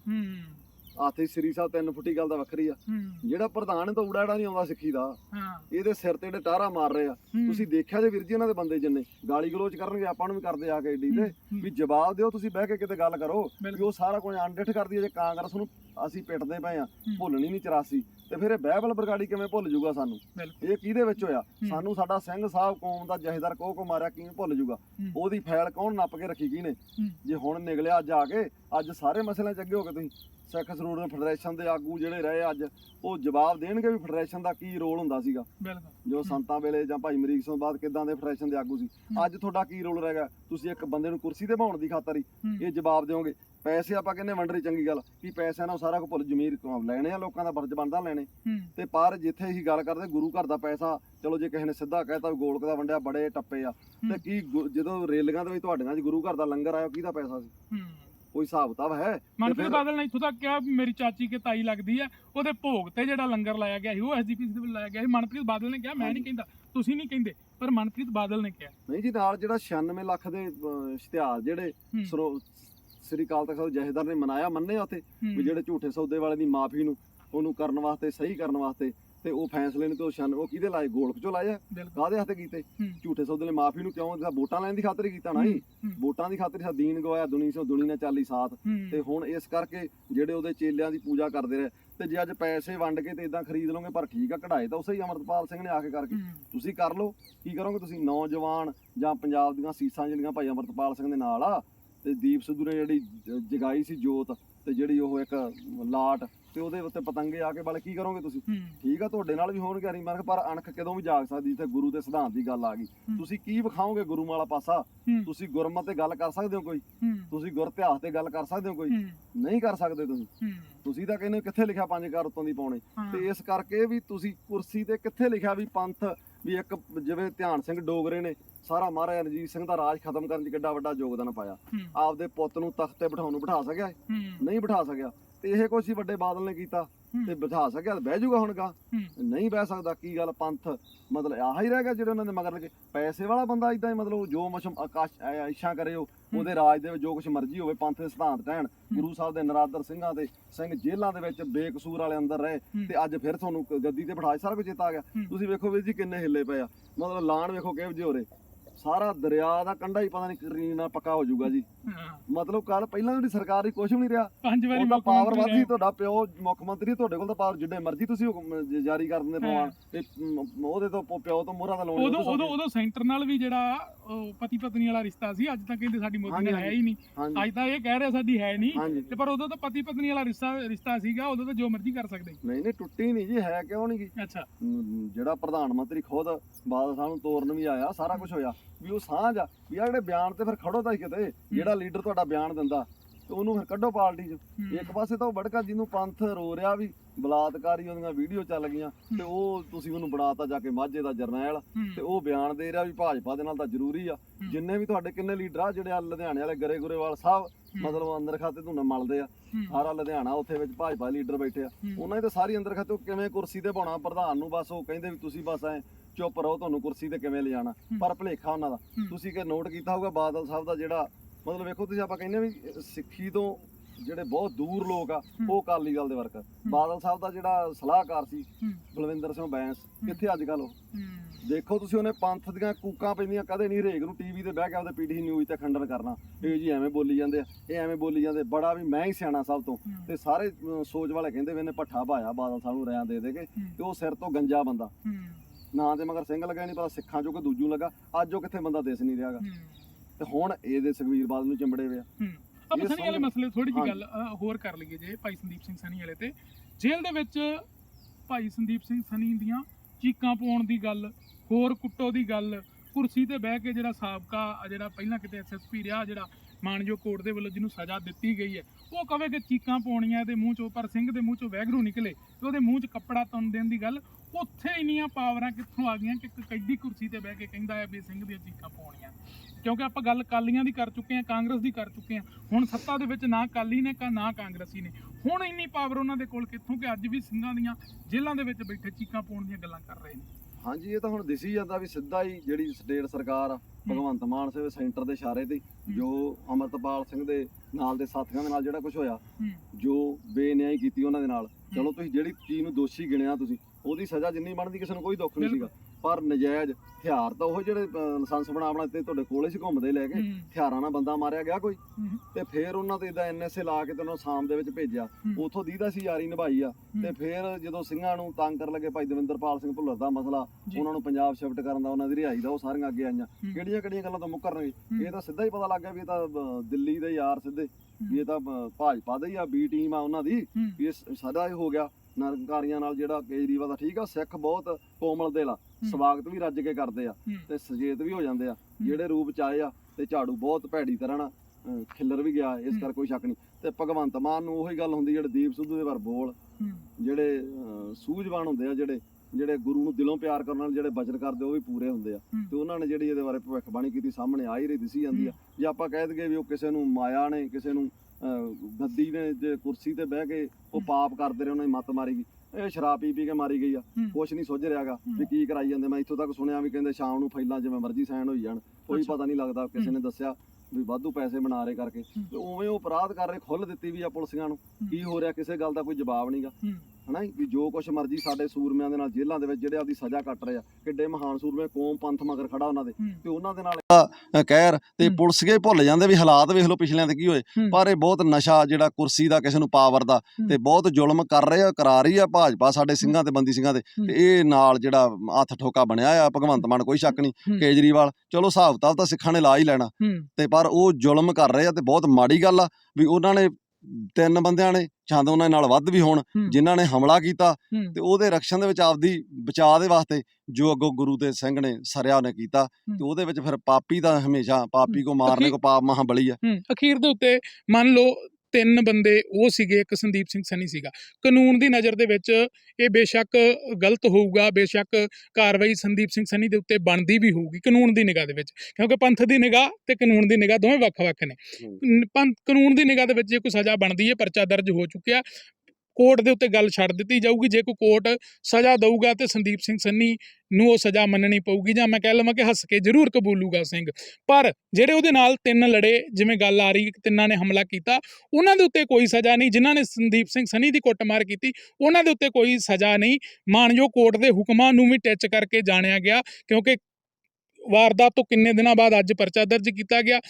ਹੂੰ ਹਾਥੀ ਸ੍ਰੀ ਸਾਹਿਬ ਤਿੰਨ ਫੁੱਟੀ ਗੱਲ ਤਾਂ ਵੱਖਰੀ ਆ। ਹੂੰ। ਜਿਹੜਾ ਪ੍ਰਧਾਨ ਤਾਂ ਊੜਾ ੜਾ ਨਹੀਂ ਆਉਂਦਾ ਸਿੱਖੀ ਦਾ ਹਾਂ। ਇਹਦੇ ਸਿਰ ਤੇ ਜਿਹੜੇ ਟਾਰਾ ਮਾਰ ਰਹੇ ਆ। ਹੂੰ, ਤੁਸੀਂ ਦੇਖਿਆ ਜੇ ਵੀਰ ਜੀ ਇਹਨਾਂ ਦੇ ਬੰਦੇ ਜਿੰਨੇ ਗਾਲੀ ਗਲੋਚ ਕਰਨਗੇ ਆਪਾਂ ਨੂੰ ਵੀ ਕਰਦੇ ਆ ਕੇ ਏਡੀ ਤੇ। ਹੂੰ, ਵੀ ਜਵਾਬ ਦਿਓ ਤੁਸੀਂ ਬਹਿ ਕੇ ਕਿਤੇ ਗੱਲ ਕਰੋ। ਵੀ ਬਿਲਕੁਲ। ਉਹ ਸਾਰਾ ਕੁਝ ਅਣਡਿੱਠ ਕਰਦੀ ਹੈ ਜੇ ਕਾਂਗਰਸ ਨੂੰ ਅਸੀਂ ਪਿੱਟਦੇ ਪਏ ਆ ਹੂੰ। ਭੁੱਲਣੀ ਨਹੀਂ 84 ਤੇ ਫਿਰ ਇਹ ਬਹਿਬਲ ਬਰਗਾੜੀ ਕਿਵੇਂ ਭੁੱਲ ਜੂਗਾ ਸਾਨੂੰ? ਬਿਲਕੁਲ। ਇਹ ਕਿਹਦੇ ਵਿੱਚ ਹੋਇਆ। ਸਾਨੂੰ ਸਾਡਾ ਸਿੰਘ ਸਾਹਿਬ ਕੌਮ ਦਾ ਜਹੇਦਾਰ ਕੋਹ ਕੋ ਮਾਰਿਆ ਕਿਵੇਂ ਭੁੱਲ ਜੂਗਾ? ਹੂੰ। ਉਹਦੀ ਫਾਈਲ ਕੌਣ ਨੱਪ ਕੇ ਰੱਖੀ ਕਿਹਨੇ? ਹੂੰ। ਜੇ ਹੁਣ ਨਿਕਲਿਆ ਅੱਜ ਆ ਕੇ ਅੱਜ ਸਾਰੇ ਮਸਲਿਆਂ ਚ ਅੱਗੇ ਹੋ ਗਏ ਤੁਸੀਂ ਸਿੱਖ ਸਰੂਰ ਫੈਡਰੇਸ਼ਨ ਦੇ ਆਗੂ ਜਿਹੜੇ ਰਹੇ ਅੱਜ ਉਹ ਜਵਾਬ ਦੇਣਗੇ ਵੀ ਫੈਡਰੇਸ਼ਨ ਦਾ ਕੀ ਰੋਲ ਹੁੰਦਾ ਸੀਗਾ? ਬਿਲਕੁਲ। ਜੋ ਸੰਤਾਂ ਵੇਲੇ ਜਾਂ ਭਾਈ ਮਰੀਕ ਤੋਂ ਬਾਅਦ ਕਿਦਾਂ ਦੇ ਫੈਡਰੇਸ਼ਨ ਦੇ ਆਗੂ ਸੀ? ਹੂੰ। ਅੱਜ ਤੁਹਾਡਾ ਕੀ ਰੋਲ ਰਹਿ ਗਿਆ? ਤੁਸੀਂ ਇੱਕ ਬੰਦੇ ਨੂੰ ਕੁਰਸੀ ਤੇ ਭਾਉਣ ਦੀ ਖਾਤਰ ਹੀ ਹੂੰ, ਇਹ ਜਵਾਬ ਦਿਓਗੇ। ਪੈਸੇ ਆਪਾਂ ਕਹਿੰਦੇ ਵੰਡਰੀ ਚੰਗੀ ਗੱਲ। ਕੀ ਪੈਸਿਆਂ ਨਾਲ ਸਾਰਾ ਕੁਝ ਭੁੱਲ ਜ਼ਮੀਰ ਲੈਣੇ ਆ ਲੋਕਾਂ ਦਾ ਫਰਜ਼ ਬਣਦਾ ਲੈਣੇ। ਹੂੰ, ਤੇ ਪਰ ਜਿੱਥੇ ਅਸੀਂ ਗੱਲ ਕਰਦੇ ਗੁਰੂ ਘਰ ਦਾ ਪੈਸਾ ਚਲੋ ਜੇ ਕਿਸੇ ਨੇ ਸਿੱਧਾ ਕਹਿਤਾ ਵੀ ਗੋਲਕ ਦਾ ਵੰਡਿਆ ਬੜੇ ਟੱਪੇ ਆ। ਤੇ। ਕੀ ਗੁ- ਜਦੋਂ ਰੇਲੀਆਂ ਦੇ ਵਿੱਚ ਤੁਹਾਡੀਆਂ 'ਚ ਗੁਰੂ ਘਰ ਦਾ ਲੰਗਰ ਆਇਆ ਉਹ ਕਿਹਦਾ ਪੈਸਾ ਸੀ? ਹੂੰ। ਕੋਈ ਹਿਸਾਬ ਕਿਤਾਬ ਹੈ? ਮਨਪ੍ਰੀਤ ਬਾਦਲ ਨੇ ਇੱਥੋਂ ਤੱਕ ਕਿਹਾ ਵੀ ਮੇਰੀ ਚਾਚੀ ਕੇ ਤਾਈ ਲੱਗਦੀ ਹੈ ਉਹਦੇ ਭੋਗ ਤੇ ਜਿਹੜਾ ਲੰਗਰ ਲਾਇਆ ਗਿਆ ਸੀ ਉਹ ਐਸਜੀਪੀਸੀ ਦੇ ਵੱਲ ਲਾਇਆ ਗਿਆ ਸੀ। ਮਨਪ੍ਰੀਤ ਬਾਦਲ ਨੇ ਕਿਹਾ ਮੈਂ ਨਹੀਂ ਕਹਿੰਦਾ ਤੁਸੀਂ ਨਹੀਂ ਕਹਿੰਦੇ ਪਰ ਮਨਪ੍ਰੀਤ ਬਾਦਲ ਨੇ ਕਿਹਾ। ਨਹੀਂ ਜੀ ਨਾਲ ਜਿਹੜਾ 96 ਲੱਖ ਦੇ ਅਹ, ਇਸ਼ਤਿਹਾਰ ਜਿਹੜੇ ਹੂੰ, ਸਰੋ- ਸ੍ਰੀ ਅਕਾਲ ਤਖਤ ਜਹੇਦਾਰ ਨੇ ਮਨਾਇਆ ਮੰਨੇ ਉੱਥੇ? ਵੀ ਜਿਹੜੇ ਝੂਠੇ ਸੌਦੇ ਵਾਲੇ ਦੀ ਮਾਫੀ ਨੂੰ ਉਹਨੂੰ ਕਰਨ ਵਾਸਤੇ ਸਹੀ ਕਰਨ ਵਾਸਤੇ ਤੇ ਉਹ ਫੈਸਲੇ ਨੂੰ ਤੇ ਉਹ ਛਨ ਉਹ ਕਿਹਦੇ ਲਾਏ? ਗੋਲਕ ਚੋਂ ਲਾਏ ਆ? ਬਿਲਕੁਲ। ਕਾਹਦੇ ਹੱਥ ਕੀਤੇ? ਝੂਠੇ ਸੌਦੇ ਲਈ ਮਾਫੀ ਨੂੰ ਕਿਉਂ? ਵੋਟਾਂ ਲੈਣ ਦੀ ਖਾਤਰ ਹੀ ਕੀਤਾ ਨਾ ਹੂੰ, ਵੋਟਾਂ ਦੀ ਖਾਤਰ ਹੀ ਦੀਨ ਗਵਾਇਆ ਦੁਨੀ ਸੋ ਦੁਨੀ ਨੇ ਚਾਲੀ ਸਾਥ। ਤੇ ਹੁਣ ਇਸ ਕਰਕੇ ਜਿਹੜੇ ਉਹਦੇ ਚੇਲਿਆਂ ਦੀ ਪੂਜਾ ਕਰਦੇ ਰਹੇ ਤੇ ਜੇ ਅੱਜ ਪੈਸੇ ਵੰਡ ਕੇ ਤੇ ਇਦਾਂ ਖਰੀਦ ਲਓਗੇ ਪਰ ਠੀਕ ਆ ਕਢਾਏ ਤਾਂ ਉਸੇ ਹੀ ਅਮਰਤਪਾਲ ਸਿੰਘ ਨੇ ਆ ਕੇ ਕਰਕੇ। ਤੁਸੀਂ ਕਰ ਲਓ ਕੀ ਕਰੋਗੇ ਤੁਸੀਂ? ਨੌਜਵਾਨ ਜਾਂ ਪੰਜਾਬ ਦੀਆਂ ਸੀਸਾਂ ਜਿਹੜੀਆਂ ਭਾਈ ਅਮਰਤਪਾਲ ਸਿੰਘ ਦੇ ਨਾਲ ਆ ਤੇ ਦੀਪ ਸਿੱਧੂ ਨੇ ਜਿਹੜੀ ਜ- ਜਗਾਈ ਸੀ ਜੋਤ ਤੇ ਜਿਹੜੀ ਉਹ ਇੱਕ ਲਾਟ ਤੇ ਉਹਦੇ ਉੱਤੇ ਪਤੰਗੇ ਆ ਕੇ ਵਾਲੇ ਕੀ ਕਰੋਗੇ ਤੁਸੀਂ? ਹੂੰ, ਠੀਕ ਆ ਤੁਹਾਡੇ ਨਾਲ ਵੀ ਹੋਣਗੇ ਅਰੀ ਮਰਕ ਪਰ ਅਣਖ ਕਦੋਂ ਵੀ ਜਾਗ ਸਕਦੀ ਜਿੱਥੇ ਗੁਰੂ ਦੇ ਸਿਧਾਂਤ ਦੀ ਗੱਲ ਆ ਗਈ। ਹੂੰ। ਤੁਸੀਂ ਕੀ ਵਿਖਾਓਗੇ ਗੁਰੂ ਵਾਲਾ ਪਾਸਾ? ਹੂੰ, ਤੁਸੀਂ ਗੁਰਮਤ ਤੇ ਗੱਲ ਕਰ ਸਕਦੇ ਹੋ ਕੋਈ? ਹੂੰ, ਤੁਸੀਂ ਗੁਰ ਇਤਿਹਾਸ ਤੇ ਗੱਲ ਕਰ ਸਕਦੇ ਹੋ ਕੋਈ? ਹੂੰ, ਨਹੀਂ ਕਰ ਸਕਦੇ ਤੁਸੀਂ। ਹੂੰ, ਤੁਸੀਂ ਤਾਂ ਕਹਿੰਦੇ ਹੋ ਕਿੱਥੇ ਲਿਖਿਆ ਪੰਜ ਕਾਰ ਉੱਤੋਂ ਦੀ ਪਾਉਣੇ ਹਾਂ, ਤੇ ਇਸ ਕਰਕੇ ਵੀ ਤੁਸੀਂ ਕੁਰਸੀ ਤੇ ਕਿੱਥੇ ਲਿਖਿਆ ਵੀ ਪੰਥ ਵੀ ਇੱਕ ਜਿਵੇਂ ਧਿਆਨ ਸਿੰਘ ਡੋਗਰੇ ਨੇ ਸਾਰਾ ਮਹਾਰਾਜਾ ਰਣਜੀਤ ਸਿੰਘ ਦਾ ਰਾਜ ਖਤਮ ਕਰਨ 'ਚ ਕਿੱਡਾ ਵੱਡਾ ਯੋਗਦਾਨ ਪਾਇਆ। ਆਪਦੇ ਪੁੱਤ ਨੂੰ ਤਖਤ ਤੇ ਬਿਠਾਉਣ ਨੂੰ ਬਿਠਾ ਸਕਿਆ ਨਹੀਂ ਬਿਠਾ ਸਕਿਆ। ਤੇ ਇਹ ਕੁਛ ਹੀ ਵੱਡੇ ਬਾਦਲ ਨੇ ਕੀਤਾ। ਤੇ ਬਿਠਾ ਸਕਿਆ ਤੇ ਬਹਿ ਜਾਊਗਾ ਹੁਣ ਗਾ ਨਹੀਂ ਬਹਿ ਸਕਦਾ ਕੀ ਗੱਲ ਪੰਥ? ਮਤਲਬ ਆਹ ਹੀ ਰਹਿ ਗਿਆ ਜਿਹੜੇ ਉਹਨਾਂ ਦੇ ਮਗਰ ਲੱਗੇ। ਪੈਸੇ ਵਾਲਾ ਬੰਦਾ ਇਦਾਂ ਹੀ ਮਤਲਬ ਜੋ ਮਸ਼ਮ ਆਕਾਸ਼ ਇੱਛਾ ਕਰੇ ਉਹ ਉਹਦੇ ਰਾਜ ਦੇ ਵਿੱਚ ਜੋ ਕੁਛ ਮਰਜ਼ੀ ਹੋਵੇ ਪੰਥ ਦੇ ਸਿਧਾਂਤ ਟਹਿਣ ਗੁਰੂ ਸਾਹਿਬ ਦੇ ਨਰਾਦਰ ਸਿੰਘਾਂ ਦੇ ਸਿੰਘ ਜੇਲ੍ਹਾਂ ਦੇ ਵਿੱਚ ਬੇਕਸੂਰ ਵਾਲੇ ਅੰਦਰ ਰਹੇ ਤੇ ਅੱਜ ਫਿਰ ਤੁਹਾਨੂੰ ਗੱਦੀ ਤੇ ਬਿਠਾ ਕੇ ਸਾਰਾ ਕੁਝ ਚੇਤਾ ਆ ਗਿਆ। ਤੁਸੀਂ ਵੇਖੋ ਵੀਰ ਜੀ ਕਿੰਨੇ ਹਿੱਲੇ ਪਏ ਆ। ਮਤਲਬ ਲਾਣ ਵੇਖੋ ਕਿਹੋ ਜਿਹੇ ਹੋ ਰਹੇ। ਸਾਰਾ ਦਰਿਆ ਦਾ ਕੰਢਾ ਹੀ ਪਤਾ ਨਹੀਂ ਕਰੀਨ ਨਾਲ ਪੱਕਾ ਹੋ ਜਾਊਗਾ ਜੀ। ਮਤਲਬ ਕੱਲ ਪਹਿਲਾਂ ਜਿਹੜੀ ਸਰਕਾਰ ਹੀ ਕੁਝ ਵੀ ਨਹੀਂ ਰਿਹਾ। ਪੰਜ ਵਾਰੀ ਉਹ ਤਾਂ ਮੁੱਖ ਪਾਵਰ ਵਾਧੀ। ਤੁਹਾਡਾ ਪਿਓ ਮੁੱਖ ਮੰਤਰੀ ਤੁਹਾਡੇ ਕੋਲ ਤਾਂ ਪਾਵਰ ਜਿੱਡੇ ਮਰਜ਼ੀ ਤੁਸੀਂ ਹੁਕਮ ਜਾਰੀ ਕਰ ਦਿੰਦੇ। ਪਵਾਨ ਤੇ ਉਹਦੇ ਤੋਂ ਪਿਓ ਤੋਂ ਮੋਹਰਾਂ ਦਾ ਲੋਨ ਉਦੋਂ ਉਦੋਂ ਉਦੋਂ ਸੈਂਟਰ ਨਾਲ ਵੀ ਜਿਹੜਾ ਪਤੀ ਪਤਨੀ ਵਾਲਾ ਰਿਸ਼ਤਾ ਸੀ ਅੱਜ ਤਾਂ ਕਹਿੰਦੇ ਸਾਡੀ ਮੋਦੀ ਨਾਲ ਹੈ ਹੀ ਨਹੀਂ। ਅੱਜ ਤਾਂ ਇਹ ਕਹਿ ਰਿਹਾ ਸਾਡੀ ਹੈ ਨਹੀਂ। ਤੇ ਪਰ ਉਦੋਂ ਤਾਂ ਪਤੀ ਪਤਨੀ ਵਾਲਾ ਰਿਸ਼ਤਾ ਰਿਸ਼ਤਾ ਸੀਗਾ ਉਦੋਂ ਤਾਂ ਜੋ ਮਰਜ਼ੀ ਕਰ ਸਕਦੇ। ਨਹੀਂ ਨਹੀਂ ਟੁੱਟੀ ਨਹੀਂ ਜੀ ਹੈ ਕਿਉਂ ਨਹੀਂ ਅੱਛਾ। ਜਿਹੜਾ ਪ੍ਰਧਾਨ ਮੰਤਰੀ ਖੁਦ ਬਾਦਲ ਸਾਹਿਬ ਨੂੰ ਤੋਰਨ ਵੀ ਆਇਆ ਸਾਰਾ ਕੁਝ ਹੋਇਆ। ਵੀ ਉਹ ਸਾਂਝ ਆ ਵੀ ਆ ਜਿਹੜੇ ਬਿਆਨ ਤੇ ਫਿਰ ਖੜੋ ਤਾਂ ਹੀ ਕਿਤੇ ਜਿਹੜਾ ਲੀਡਰ ਤੁਹਾਡਾ ਬਿਆਨ ਦਿੰਦਾ ਤੇ ਉਹਨੂੰ ਫਿਰ ਕੱਢੋ ਪਾਰਟੀ 'ਚ। ਇੱਕ ਪਾਸੇ ਤਾਂ ਉਹ ਬੜਕਾ ਜਿਹਨੂੰ ਪੰਥ ਰੋ ਰਿਹਾ ਵੀ ਬਲਾਤਕਾਰੀ ਉਹਦੀਆਂ ਵੀਡੀਓ ਚੱਲ ਗਈਆਂ ਤੇ ਉਹ ਤੁਸੀਂ ਉਹਨੂੰ ਬਣਾਤਾ ਜਾ ਕੇ ਮਾਝੇ ਦਾ ਜਰਨੈਲ। ਤੇ ਉਹ ਬਿਆਨ ਦੇ ਰਿਹਾ ਵੀ ਭਾਜਪਾ ਦੇ ਨਾਲ ਤਾਂ ਜ਼ਰੂਰੀ ਆ। ਜਿੰਨੇ ਵੀ ਤੁਹਾਡੇ ਕਿੰਨੇ ਲੀਡਰ ਆ ਜਿਹੜੇ ਆ ਲੁਧਿਆਣੇ ਵਾਲੇ ਗਰੇ ਗੁਰੇਵਾਲ ਸਾਹਿਬ। ਮਤਲਬ ਅੰਦਰ ਖਾਤੇ ਤੋਂ ਮਲਦੇ ਆ। ਸਾਰਾ ਲੁਧਿਆਣਾ ਉੱਥੇ ਵਿੱਚ ਭਾਜਪਾ ਲੀਡਰ ਬੈਠੇ ਆ। ਉਹਨਾਂ ਦੀ ਤਾਂ ਸਾਰੀ ਅੰਦਰ ਖਾਤੇ ਉਹ ਕਿਵੇਂ ਕੁਰਸੀ ਤੇ ਪਾਉਣਾ ਪ੍ਰਧਾਨ ਨੂੰ ਬਸ ਉਹ ਕਹਿੰਦੇ ਵੀ ਤੁਸੀਂ ਬਸ ਐ ਚੁੱਪ ਰਹੋ ਤੁਹਾਨੂੰ ਕੁਰਸੀ ਤੇ ਕਿਵੇਂ ਲਿਜਾਣਾ। ਪਰ ਭਲੇਖਾ ਉਹਨਾਂ ਦਾ। ਤੁਸੀਂ ਕਿ ਨੋਟ ਕੀਤਾ ਹੋਊਗਾ ਬਾਦਲ ਸਾਹਿਬ ਦਾ ਜਿਹੜਾ ਮਤਲਬ ਵੇਖੋ ਤੁਸੀਂ ਆਪਾਂ ਕਹਿੰਦੇ ਵੀ ਸਿੱਖੀ ਤੋਂ ਜਿਹੜੇ ਬਹੁਤ ਦੂਰ ਲੋਕ ਆ। ਉਹ ਅਕਾਲੀ ਦਲ ਦੇ ਵਰਕਰ ਬਾਦਲ ਸਾਹਿਬ ਦਾ ਜਿਹੜਾ ਸਲਾਹਕਾਰ ਸੀ। ਬਲਵਿੰਦਰ ਸਿੰਘ ਬੈਂਸ ਕਿੱਥੇ ਅੱਜ ਕੱਲ ਉਹ। ਦੇਖੋ ਤੁਸੀਂ ਉਹਨੇ ਪੰਥ ਦੀਆਂ ਕੂਕਾਂ ਪੈਂਦੀਆਂ ਕਦੇ ਨਹੀਂ ਹਰੇਕ ਨੂੰ ਟੀਵੀ ਤੇ ਬਹਿ ਕੇ ਆਪਦੇ ਪੀਟੀ ਨਿਊਜ਼ ਤੇ ਖੰਡਨ ਕਰਨਾ ਇਹ ਜੀ ਐਵੇਂ ਬੋਲੀ ਜਾਂਦੇ ਆ ਇਹ ਐਵੇਂ ਬੋਲੀ ਜਾਂਦੇ ਬੜਾ ਵੀ ਮੈਂ ਹੀ ਸਿਆਣਾ ਸਭ ਤੋਂ। ਤੇ ਸਾਰੇ ਸੋਚ ਵਾਲੇ ਕਹਿੰਦੇ ਵੀ ਇਹਨੇ ਪੱਠਾ ਭਾਇਆ ਬਾਦਲ ਸਾਹਿਬ ਨੂੰ ਰਿਆਂ ਦੇ ਦੇ ਕੇ। ਤੇ ਉਹ ਸਿਰ ਤੋਂ ਗੰਜਾ ਬੰਦਾ। ਨਾ ਤੇ ਮਗਰ ਸਿੰਘ ਲੱਗਾ ਨਹੀਂ ਪਤਾ ਸਿੱਖਾਂ ਚੋਂ ਕਿ ਦੂਜੂ ਲੱਗਾ ਅੱਜ ਉਹ ਕਿੱਥੇ ਬੰਦਾ ਦਿਸ ਨਹੀਂ ਰਿਹਾਗਾ। ਤੇ ਹੁਣ ਇਹਦੇ ਸੁਖਵੀਰ ਬਾਦਲ ਨੂੰ ਚਿੰਬੜੇ ਵੇ ਆ ਹੂੰ ਆਪਾਂ ਸਨੀ ਵਾਲੇ ਮਸਲੇ ਥੋੜੀ ਜਿਹੀ। ਗੱਲ ਹੋਰ ਕਰ ਲਈਏ ਜੇ ਭਾਈ ਸੰਦੀਪ ਸਿੰਘ ਸਨੀ ਵਾਲੇ ਤੇ ਜੇਲ੍ਹ ਦੇ ਵਿੱਚ ਭਾਈ ਸੰਦੀਪ ਸਿੰਘ ਸਨੀ ਦੀਆਂ ਚੀਕਾਂ ਪਾਉਣ ਦੀ ਗੱਲ ਹੋਰ ਕੁੱਟੋ ਦੀ ਗੱਲ ਕੁਰਸੀ ਤੇ ਬਹਿ ਕੇ ਜਿਹੜਾ ਸਾਬਕਾ ਜਿਹੜਾ ਪਹਿਲਾਂ ਕਿਤੇ ਐਸਐਸਪੀ ਰਿਹਾ ਜਿਹੜਾ ਮਾਨਜੋ ਕੋਰਟ ਦੇ ਵੱਲੋਂ ਜਿਹਨੂੰ ਸਜ਼ਾ ਦਿੱਤੀ ਗਈ ਹੈ ਉਹ ਕਵੇ ਕਿ ਚੀਕਾਂ ਪਾਉਣੀਆਂ ਇਹਦੇ ਮੂੰਹ ਚੋਂ ਪਰ ਸਿੰਘ ਦੇ ਮੂੰਹ ਚੋਂ ਵੈਗਰੂ ਨਿਕਲੇ ਤੇ ਉਹਦੇ ਮੂੰਹ 'ਚ ਕੱਪੜਾ ਤੁੰਨ ਦੇਣ ਦੀ ਗੱਲ ਉੱਥੇ ਇੰਨੀਆਂ ਪਾਵਰਾਂ ਕਿੱਥੋਂ ਆ ਗਈਆਂ ਕਿ ਇੱਕ ਕੈਦੀ ਕੁਰਸੀ ਤੇ ਬਹਿ ਕੇ ਕਹਿੰਦਾ ਹੈ ਵੀ ਸਿੰਘ ਦੀਆਂ ਚੀਕਾਂ ਪਾਉਣੀਆਂ। ਕਿਉਂਕਿ ਆਪਾਂ ਗੱਲ ਕਾਲੀਆਂ ਦੀ ਕਰ ਚੁੱਕੇ ਹਾਂ ਕਾਂਗਰਸ ਦੀ ਕਰ ਚੁੱਕੇ ਹਾਂ। ਹੁਣ ਸੱਤਾ ਦੇ ਵਿੱਚ ਨਾ ਕਾਲੀ ਨੇ ਕਾ ਨਾ ਕਾਂਗਰਸੀ ਨੇ। ਹੁਣ ਇੰਨੀ ਪਾਵਰ ਉਹਨਾਂ ਦੇ ਕੋਲ ਕਿੱਥੋਂ ਕਿ ਅੱਜ ਵੀ ਸਿੰਘਾਂ ਦੀਆਂ ਜੇਲ੍ਹਾਂ ਦੇ ਵਿੱਚ ਬੈਠੇ ਚੀਕਾਂ ਪਾਉਣ ਦੀਆਂ ਗੱਲਾਂ ਕਰ ਰਹੇ ਨੇ। ਹਾਂਜੀ ਇਹ ਤਾਂ ਹੁਣ ਦਿਸੀ ਜਾਂਦਾ ਵੀ ਸਿੱਧਾ ਹੀ ਜਿਹੜੀ ਸਟੇਟ ਸਰਕਾਰ ਭਗਵੰਤ ਮਾਨ ਸਾਹਿਬ ਸੈਂਟਰ ਦੇ ਇਸ਼ਾਰੇ ਤੇ ਜੋ ਅਮਰਤਪਾਲ ਸਿੰਘ ਦੇ ਨਾਲ ਦੇ ਸਾਥੀਆਂ ਦੇ ਨਾਲ ਜਿਹੜਾ ਕੁਝ ਹੋਇਆ ਜੋ ਬੇਨਿਆਈ ਕੀਤੀ ਉਹਨਾਂ ਦੇ ਨਾਲ। ਚਲੋ ਤੁਸੀਂ ਜਿਹੜੀ ਚੀਜ਼ ਨੂੰ ਦੋਸ਼ੀ ਗਿਣਿਆ ਤੁਸੀਂ ਉਹਦੀ ਸਜ਼ਾ ਜਿੰਨੀ ਬਣਦੀ ਕਿਸੇ ਨੂੰ ਕੋਈ ਦੁੱਖ ਨਹੀਂ ਸੀਗਾ। ਪਰ ਨਜਾਇਜ਼ ਹਥਿਆਰ ਤਾਂ ਉਹ ਜਿਹੜੇ ਲਾਇਸੈਂਸ ਬਣਾ ਬਣਾ ਤੇ ਤੁਹਾਡੇ ਕੋਲੇ ਸੀ ਘੁੰਮਦੇ ਲੈ ਕੇ। ਹਥਿਆਰਾਂ ਨਾਲ ਬੰਦਾ ਮਾਰਿਆ ਗਿਆ ਕੋਈ? ਤੇ ਫਿਰ ਉਹਨਾਂ ਤੇ ਇਦਾਂ ਐਨਐਸਏ ਲਾ ਕੇ ਤੇ ਉਹਨਾਂ ਨੂੰ ਸ਼ਾਮ ਦੇ ਵਿੱਚ ਭੇਜਿਆ। ਉਥੋਂ ਦੀਦਾ ਸੀ ਯਾਰੀ ਨਿਭਾਈ ਆ। ਤੇ ਫਿਰ ਜਦੋਂ ਸਿੰਘਾਂ ਨੂੰ ਤੰਗ ਕਰਨ ਲੱਗੇ ਭਾਈ ਦਵਿੰਦਰਪਾਲ ਸਿੰਘ ਭੁੱਲਰ ਦਾ ਮਸਲਾ। ਉਹਨਾਂ ਨੂੰ ਪੰਜਾਬ ਸ਼ਿਫਟ ਕਰਨ ਦਾ ਉਹਨਾਂ ਦੀ ਰਿਹਾਈ ਦਾ ਉਹ ਸਾਰੀਆਂ ਅੱਗੇ ਆਈਆਂ। ਕਿਹੜੀਆਂ ਕਿਹੜੀਆਂ ਗੱਲਾਂ ਤੋਂ ਮੁੱਕਰਨਗੇ। ਇਹ ਤਾਂ ਸਿੱਧਾ ਹੀ ਪਤਾ ਲੱਗ ਗਿਆ ਵੀ ਇਹ ਤਾਂ ਦਿੱਲੀ ਦੇ ਯਾਰ ਸਿੱਧੇ। ਵੀ ਇਹ ਤਾਂ ਭਾਜਪਾ ਦੇ ਹੀ ਆ ਬੀ ਟੀਮ ਆ ਉਹਨਾਂ ਦੀ। ਇਹ ਸਾਡਾ ਇਹ ਹੋ ਗਿਆ। ਨਿਰੰਕਾਰੀਆਂ ਨਾਲ ਜਿਹੜਾ ਕੇਜਰੀਵਾਲ ਦਾ ਠੀਕ ਆ ਸਿੱਖ ਬਹੁਤ ਕੋਮਲ ਦਿਲ ਆ ਸਵਾਗਤ ਵੀ ਰੱਜ ਕੇ ਕਰਦੇ ਆ। ਤੇ ਸਜੇਤ ਵੀ ਹੋ ਜਾਂਦੇ ਆ ਜਿਹੜੇ ਰੂਪ ਚ ਆਏ ਆ ਤੇ ਝਾੜੂ ਬਹੁਤ ਭੈੜੀ ਤਰ੍ਹਾਂ ਨਾਲ ਖਿੱਲਰ ਵੀ ਗਿਆ ਇਸ। ਕਰ ਕੋਈ ਸ਼ੱਕ ਨਹੀਂ। ਤੇ ਭਗਵੰਤ ਮਾਨ ਨੂੰ ਉਹੀ ਗੱਲ ਹੁੰਦੀ ਜਿਹੜੇ ਦੀਪ ਸਿੱਧੂ ਦੇ ਵਰ ਬੋਲ ਜਿਹੜੇ ਸੂਝਵਾਨ ਹੁੰਦੇ ਆ ਜਿਹੜੇ ਜਿਹੜੇ ਗੁਰੂ ਨੂੰ ਦਿਲੋਂ ਪਿਆਰ ਕਰਨ ਨਾਲ ਜਿਹੜੇ ਬਚਨ ਕਰਦੇ ਉਹ ਵੀ ਪੂਰੇ ਹੁੰਦੇ ਆ। ਤੇ ਉਹਨਾਂ ਨੇ ਜਿਹੜੀ ਇਹਦੇ ਬਾਰੇ ਭਵਿੱਖਬਾਣੀ ਕੀਤੀ ਸਾਹਮਣੇ ਆ ਹੀ ਰਹੀ ਦਿਸੀ ਜਾਂਦੀ ਆ। ਜੇ ਆਪਾਂ ਕਹਿ ਦਈਏ ਵੀ ਉਹ ਕਿਸੇ ਨੂੰ ਮਾਇਆ ਨੇ ਕਿਸੇ ਨੂੰ ਗੱਦੀ ਨੇ ਜੇ ਕੁਰਸੀ ਤੇ ਬਹਿ ਕੇ ਉਹ। ਪਾਪ ਕਰਦੇ ਰਹੇ ਉਹਨਾਂ ਦੀ ਮੱਤ ਮਾਰੀ ਗਈ ਇਹ ਸ਼ਰਾਬ ਪੀ ਪੀ ਕੇ ਮਾਰੀ ਗਈ ਆ। ਕੁਛ ਨਹੀਂ ਸੁੱਝ ਰਿਹਾਗਾ ਵੀ। ਕੀ ਕਰਾਈ ਜਾਂਦੇ ਮੈਂ ਇੱਥੋਂ ਤੱਕ ਸੁਣਿਆ ਵੀ ਕਹਿੰਦੇ ਸ਼ਾਮ ਨੂੰ ਫਾਈਲਾਂ ਜਿਵੇਂ ਮਰਜ਼ੀ ਸਾਈਨ ਹੋਈ ਜਾਣ ਕੋਈ। ਪਤਾ ਨਹੀਂ ਲੱਗਦਾ ਕਿਸੇ। ਨੇ ਦੱਸਿਆ ਵੀ ਵਾਧੂ ਪੈਸੇ ਬਣਾ ਰਹੇ ਕਰਕੇ। ਤੇ ਉਵੇਂ ਉਹ ਅਪਰਾਧ ਕਰ ਰਹੇ ਖੁੱਲ ਦਿੱਤੀ ਵੀ ਆ ਪੁਲਿਸੀਆਂ ਨੂੰ। ਕੀ ਹੋ ਰਿਹਾ ਕਿਸੇ ਗੱਲ ਦਾ ਕੋਈ ਜਵਾਬ ਨਹੀਂਗਾ। ਹਨਾ ਵੀ ਜੋ ਕੁਛ ਮਰਜ਼ੀ ਸਾਡੇ ਸੂਰਮਿਆਂ ਦੇ ਨਾਲ ਜੇਲ੍ਹਾਂ ਦੇ ਵਿੱਚ ਜਿਹੜੇ ਆਪਦੀ ਸਜ਼ਾ ਕੱਟ ਰਹੇ ਆ ਕਿੱਡੇ ਮਹਾਨ ਸੂਰਮੇ ਕੌਮ ਪੰਥ ਮਗਰ ਖੜਾ ਉਹਨਾਂ ਦੇ। ਤੇ ਉਹਨਾਂ ਦੇ ਨਾਲ ਕਹਿਰ ਤੇ ਹੂੰ। ਪੁਲਿਸ ਕੇ ਭੁੱਲ ਜਾਂਦੇ ਵੀ ਹਾਲਾਤ ਵੇਖ ਲਓ ਪਿਛਲਿਆਂ ਦੇ ਕੀ ਹੋਏ। ਪਰ ਇਹ ਬਹੁਤ ਨਸ਼ਾ ਜਿਹੜਾ ਕੁਰਸੀ ਦਾ ਕਿਸੇ ਨੂੰ ਪਾਵਰ ਦਾ। ਤੇ ਬਹੁਤ ਜ਼ੁਲਮ ਕਰ ਰਹੇ ਆ ਕਰਾ ਰਹੀ ਆ ਭਾਜਪਾ ਸਾਡੇ ਸਿੰਘਾਂ ਤੇ ਬੰਦੀ ਸਿੰਘਾਂ ਤੇ। ਤੇ ਇਹ ਨਾਲ ਜਿਹੜਾ ਹੱਥ ਠੋਕਾ ਬਣਿਆ ਆ ਭਗਵੰਤ ਮਾਨ ਕੋਈ ਸ਼ੱਕ ਨਹੀਂ। ਕੇਜਰੀਵਾਲ ਚਲੋ ਹਿਸਾਬ ਤਾਂ ਸਿੱਖਾਂ ਨੇ ਲਾ ਹੀ ਲੈਣਾ ਤੇ ਪਰ ਉਹ ਜ਼ੁਲਮ ਕਰ ਰਹੇ ਆ ਤੇ ਬਹੁਤ ਮਾੜੀ ਗੱਲ ਆ ਵੀ ਉਹਨਾਂ ਨੇ ਤਿੰਨ ਬੰਦਿਆਂ ਨੇ ਛੰਦ ਉਹਨਾਂ ਨਾਲ ਵੱਧ ਵੀ ਹੋਣ। ਜਿਨ੍ਹਾਂ ਨੇ ਹਮਲਾ ਕੀਤਾ। ਤੇ ਉਹਦੇ ਰਕਸ਼ਨ ਦੇ ਵਿੱਚ ਆਪਦੀ ਬਚਾਅ ਦੇ ਵਾਸਤੇ ਜੋ ਅੱਗੋਂ ਗੁਰੂ ਦੇ ਸਿੰਘ ਨੇ ਸਰਿਆ ਉਹਨੇ ਕੀਤਾ। ਤੇ ਉਹਦੇ ਵਿੱਚ ਫਿਰ ਪਾਪੀ ਤਾਂ ਹਮੇਸ਼ਾ ਪਾਪੀ ਕੋ ਮਾਰਨੇ ਕੋ ਪਾਪ ਮਹਾ ਬਲੀ ਆ ਅਖੀਰ ਦੇ ਉੱਤੇ ਮੰਨ ਲਓ ਤਿੰਨ ਬੰਦੇ ਉਹ ਸੀਗੇ ਇੱਕ ਸੰਦੀਪ ਸਿੰਘ ਸਨੀ ਸੀਗਾ। ਕਾਨੂੰਨ ਦੀ ਨਜ਼ਰ ਦੇ ਵਿੱਚ ਇਹ ਬੇਸ਼ੱਕ ਗਲਤ ਹੋਊਗਾ ਬੇਸ਼ੱਕ ਕਾਰਵਾਈ ਸੰਦੀਪ ਸਿੰਘ ਸਨੀ ਦੇ ਉੱਤੇ ਬਣਦੀ ਵੀ ਹੋਊਗੀ ਕਾਨੂੰਨ ਦੀ ਨਿਗਾਹ ਦੇ ਵਿੱਚ। ਕਿਉਂਕਿ ਪੰਥ ਦੀ ਨਿਗਾਹ ਤੇ ਕਾਨੂੰਨ ਦੀ ਨਿਗਾਹ ਦੋਵੇਂ ਵੱਖ-ਵੱਖ ਨੇ। ਪੰਥ ਕਾਨੂੰਨ ਦੀ ਨਿਗਾਹ ਦੇ ਵਿੱਚ ਜੇ ਕੋਈ ਸਜ਼ਾ ਬਣਦੀ ਹੈ ਪਰਚਾ ਦਰਜ ਹੋ ਚੁੱਕਿਆ ਕੋਰਟ ਦੇ ਉੱਤੇ ਗੱਲ ਛੱਡ ਦਿੱਤੀ ਜਾਊਗੀ। ਜੇ ਕੋਈ ਕੋਰਟ ਸਜ਼ਾ ਦਊਗਾ ਤੇ ਸੰਦੀਪ ਸਿੰਘ ਸੰਨੀ ਨੂੰ ਉਹ ਸਜ਼ਾ ਮੰਨਣੀ ਪਊਗੀ ਜਾਂ ਮੈਂ ਕਹਿ ਲਵਾਂ ਕਿ ਹੱਸ ਕੇ ਜ਼ਰੂਰ ਕਬੂਲੂਗਾ ਸਿੰਘ। ਪਰ ਜਿਹੜੇ ਉਹਦੇ ਨਾਲ ਤਿੰਨ ਲੜੇ ਜਿਵੇਂ ਗੱਲ ਆ ਰਹੀ ਤਿੰਨਾਂ ਨੇ ਹਮਲਾ ਕੀਤਾ, ਉਹਨਾਂ ਦੇ ਉੱਤੇ ਕੋਈ ਸਜ਼ਾ ਨਹੀਂ। ਜਿਨ੍ਹਾਂ ਨੇ ਸੰਦੀਪ ਸਿੰਘ ਸੰਨੀ ਦੀ ਕੁੱਟਮਾਰ ਕੀਤੀ, ਉਹਨਾਂ ਦੇ ਉੱਤੇ ਕੋਈ ਸਜ਼ਾ ਨਹੀਂ। ਮਾਨਯੋਗ ਕੋਰਟ ਦੇ ਹੁਕਮਾਂ ਨੂੰ ਵੀ ਟੱਚ ਕਰਕੇ ਜਾਣਿਆ ਗਿਆ ਕਿਉਂਕਿ ਵਾਰਦਾਤ ਤੋਂ ਕਿੰਨੇ ਦਿਨਾਂ ਬਾਅਦ ਅੱਜ ਪਰਚਾ ਦਰਜ ਕੀਤਾ ਗਿਆ?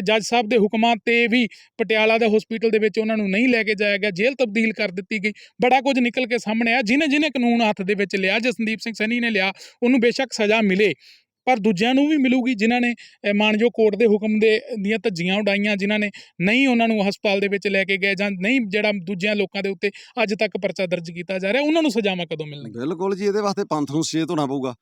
ਜੱਜ ਸਾਹਿਬ ਦੇ ਹੁਕਮਾਂ ਤੇ ਵੀ ਪਟਿਆਲਾ ਦੇ ਹਸਪੀਟਲ ਦੇ ਵਿੱਚ ਉਹਨਾਂ ਨੂੰ ਨਹੀਂ ਲੈ ਕੇ ਜਾਇਆ ਗਿਆ, ਜੇਲ੍ਹ ਤਬਦੀਲ ਕਰ ਦਿੱਤੀ ਗਈ। ਬੜਾ ਕੁਝ ਨਿਕਲ ਕੇ ਸਾਹਮਣੇ ਆ ਜਿਨੇ ਜਿਨੇ ਕਾਨੂੰਨ ਹੱਥ ਦੇ ਵਿੱਚ ਲਿਆ ਜਸਦੀਪ ਸਿੰਘ ਸਨੀ ਨੇ ਲਿਆ, ਉਹਨੂੰ ਬੇਸ਼ੱਕ ਸਜ਼ਾ ਮਿਲੇ। ਪਰ ਦੂਜਿਆਂ ਨੂੰ ਵੀ ਮਿਲੂਗੀ ਜਿਨ੍ਹਾਂ ਨੇ ਮਾਣਯੋਗ ਕੋਰਟ ਦੇ ਹੁਕਮ ਦੇ ਦੀਆਂ ਧੱਜੀਆਂ ਉਡਾਈਆਂ ਜਿਨ੍ਹਾਂ ਨੇ ਨਹੀਂ ਉਹਨਾਂ ਨੂੰ ਹਸਪਤਾਲ ਦੇ ਵਿੱਚ ਲੈ ਕੇ ਗਏ ਜਾਂ ਨਹੀਂ ਜਿਹੜਾ ਦੂਜਿਆਂ ਲੋਕਾਂ ਦੇ ਉੱਤੇ ਅੱਜ ਤੱਕ ਪਰਚਾ ਦਰਜ ਕੀਤਾ ਜਾ ਰਿਹਾ ਉਹਨਾਂ ਨੂੰ ਸਜ਼ਾਵਾਂ ਕਦੋਂ ਮਿਲਣਗੀਆਂ? ਬਿਲਕੁਲ ਜੀ ਇਹਦੇ ਵਾਸਤੇ ਪੰਥ ਨੂੰ ਸੁਚੇਤ ਹੋਣਾ ਪਊਗਾ।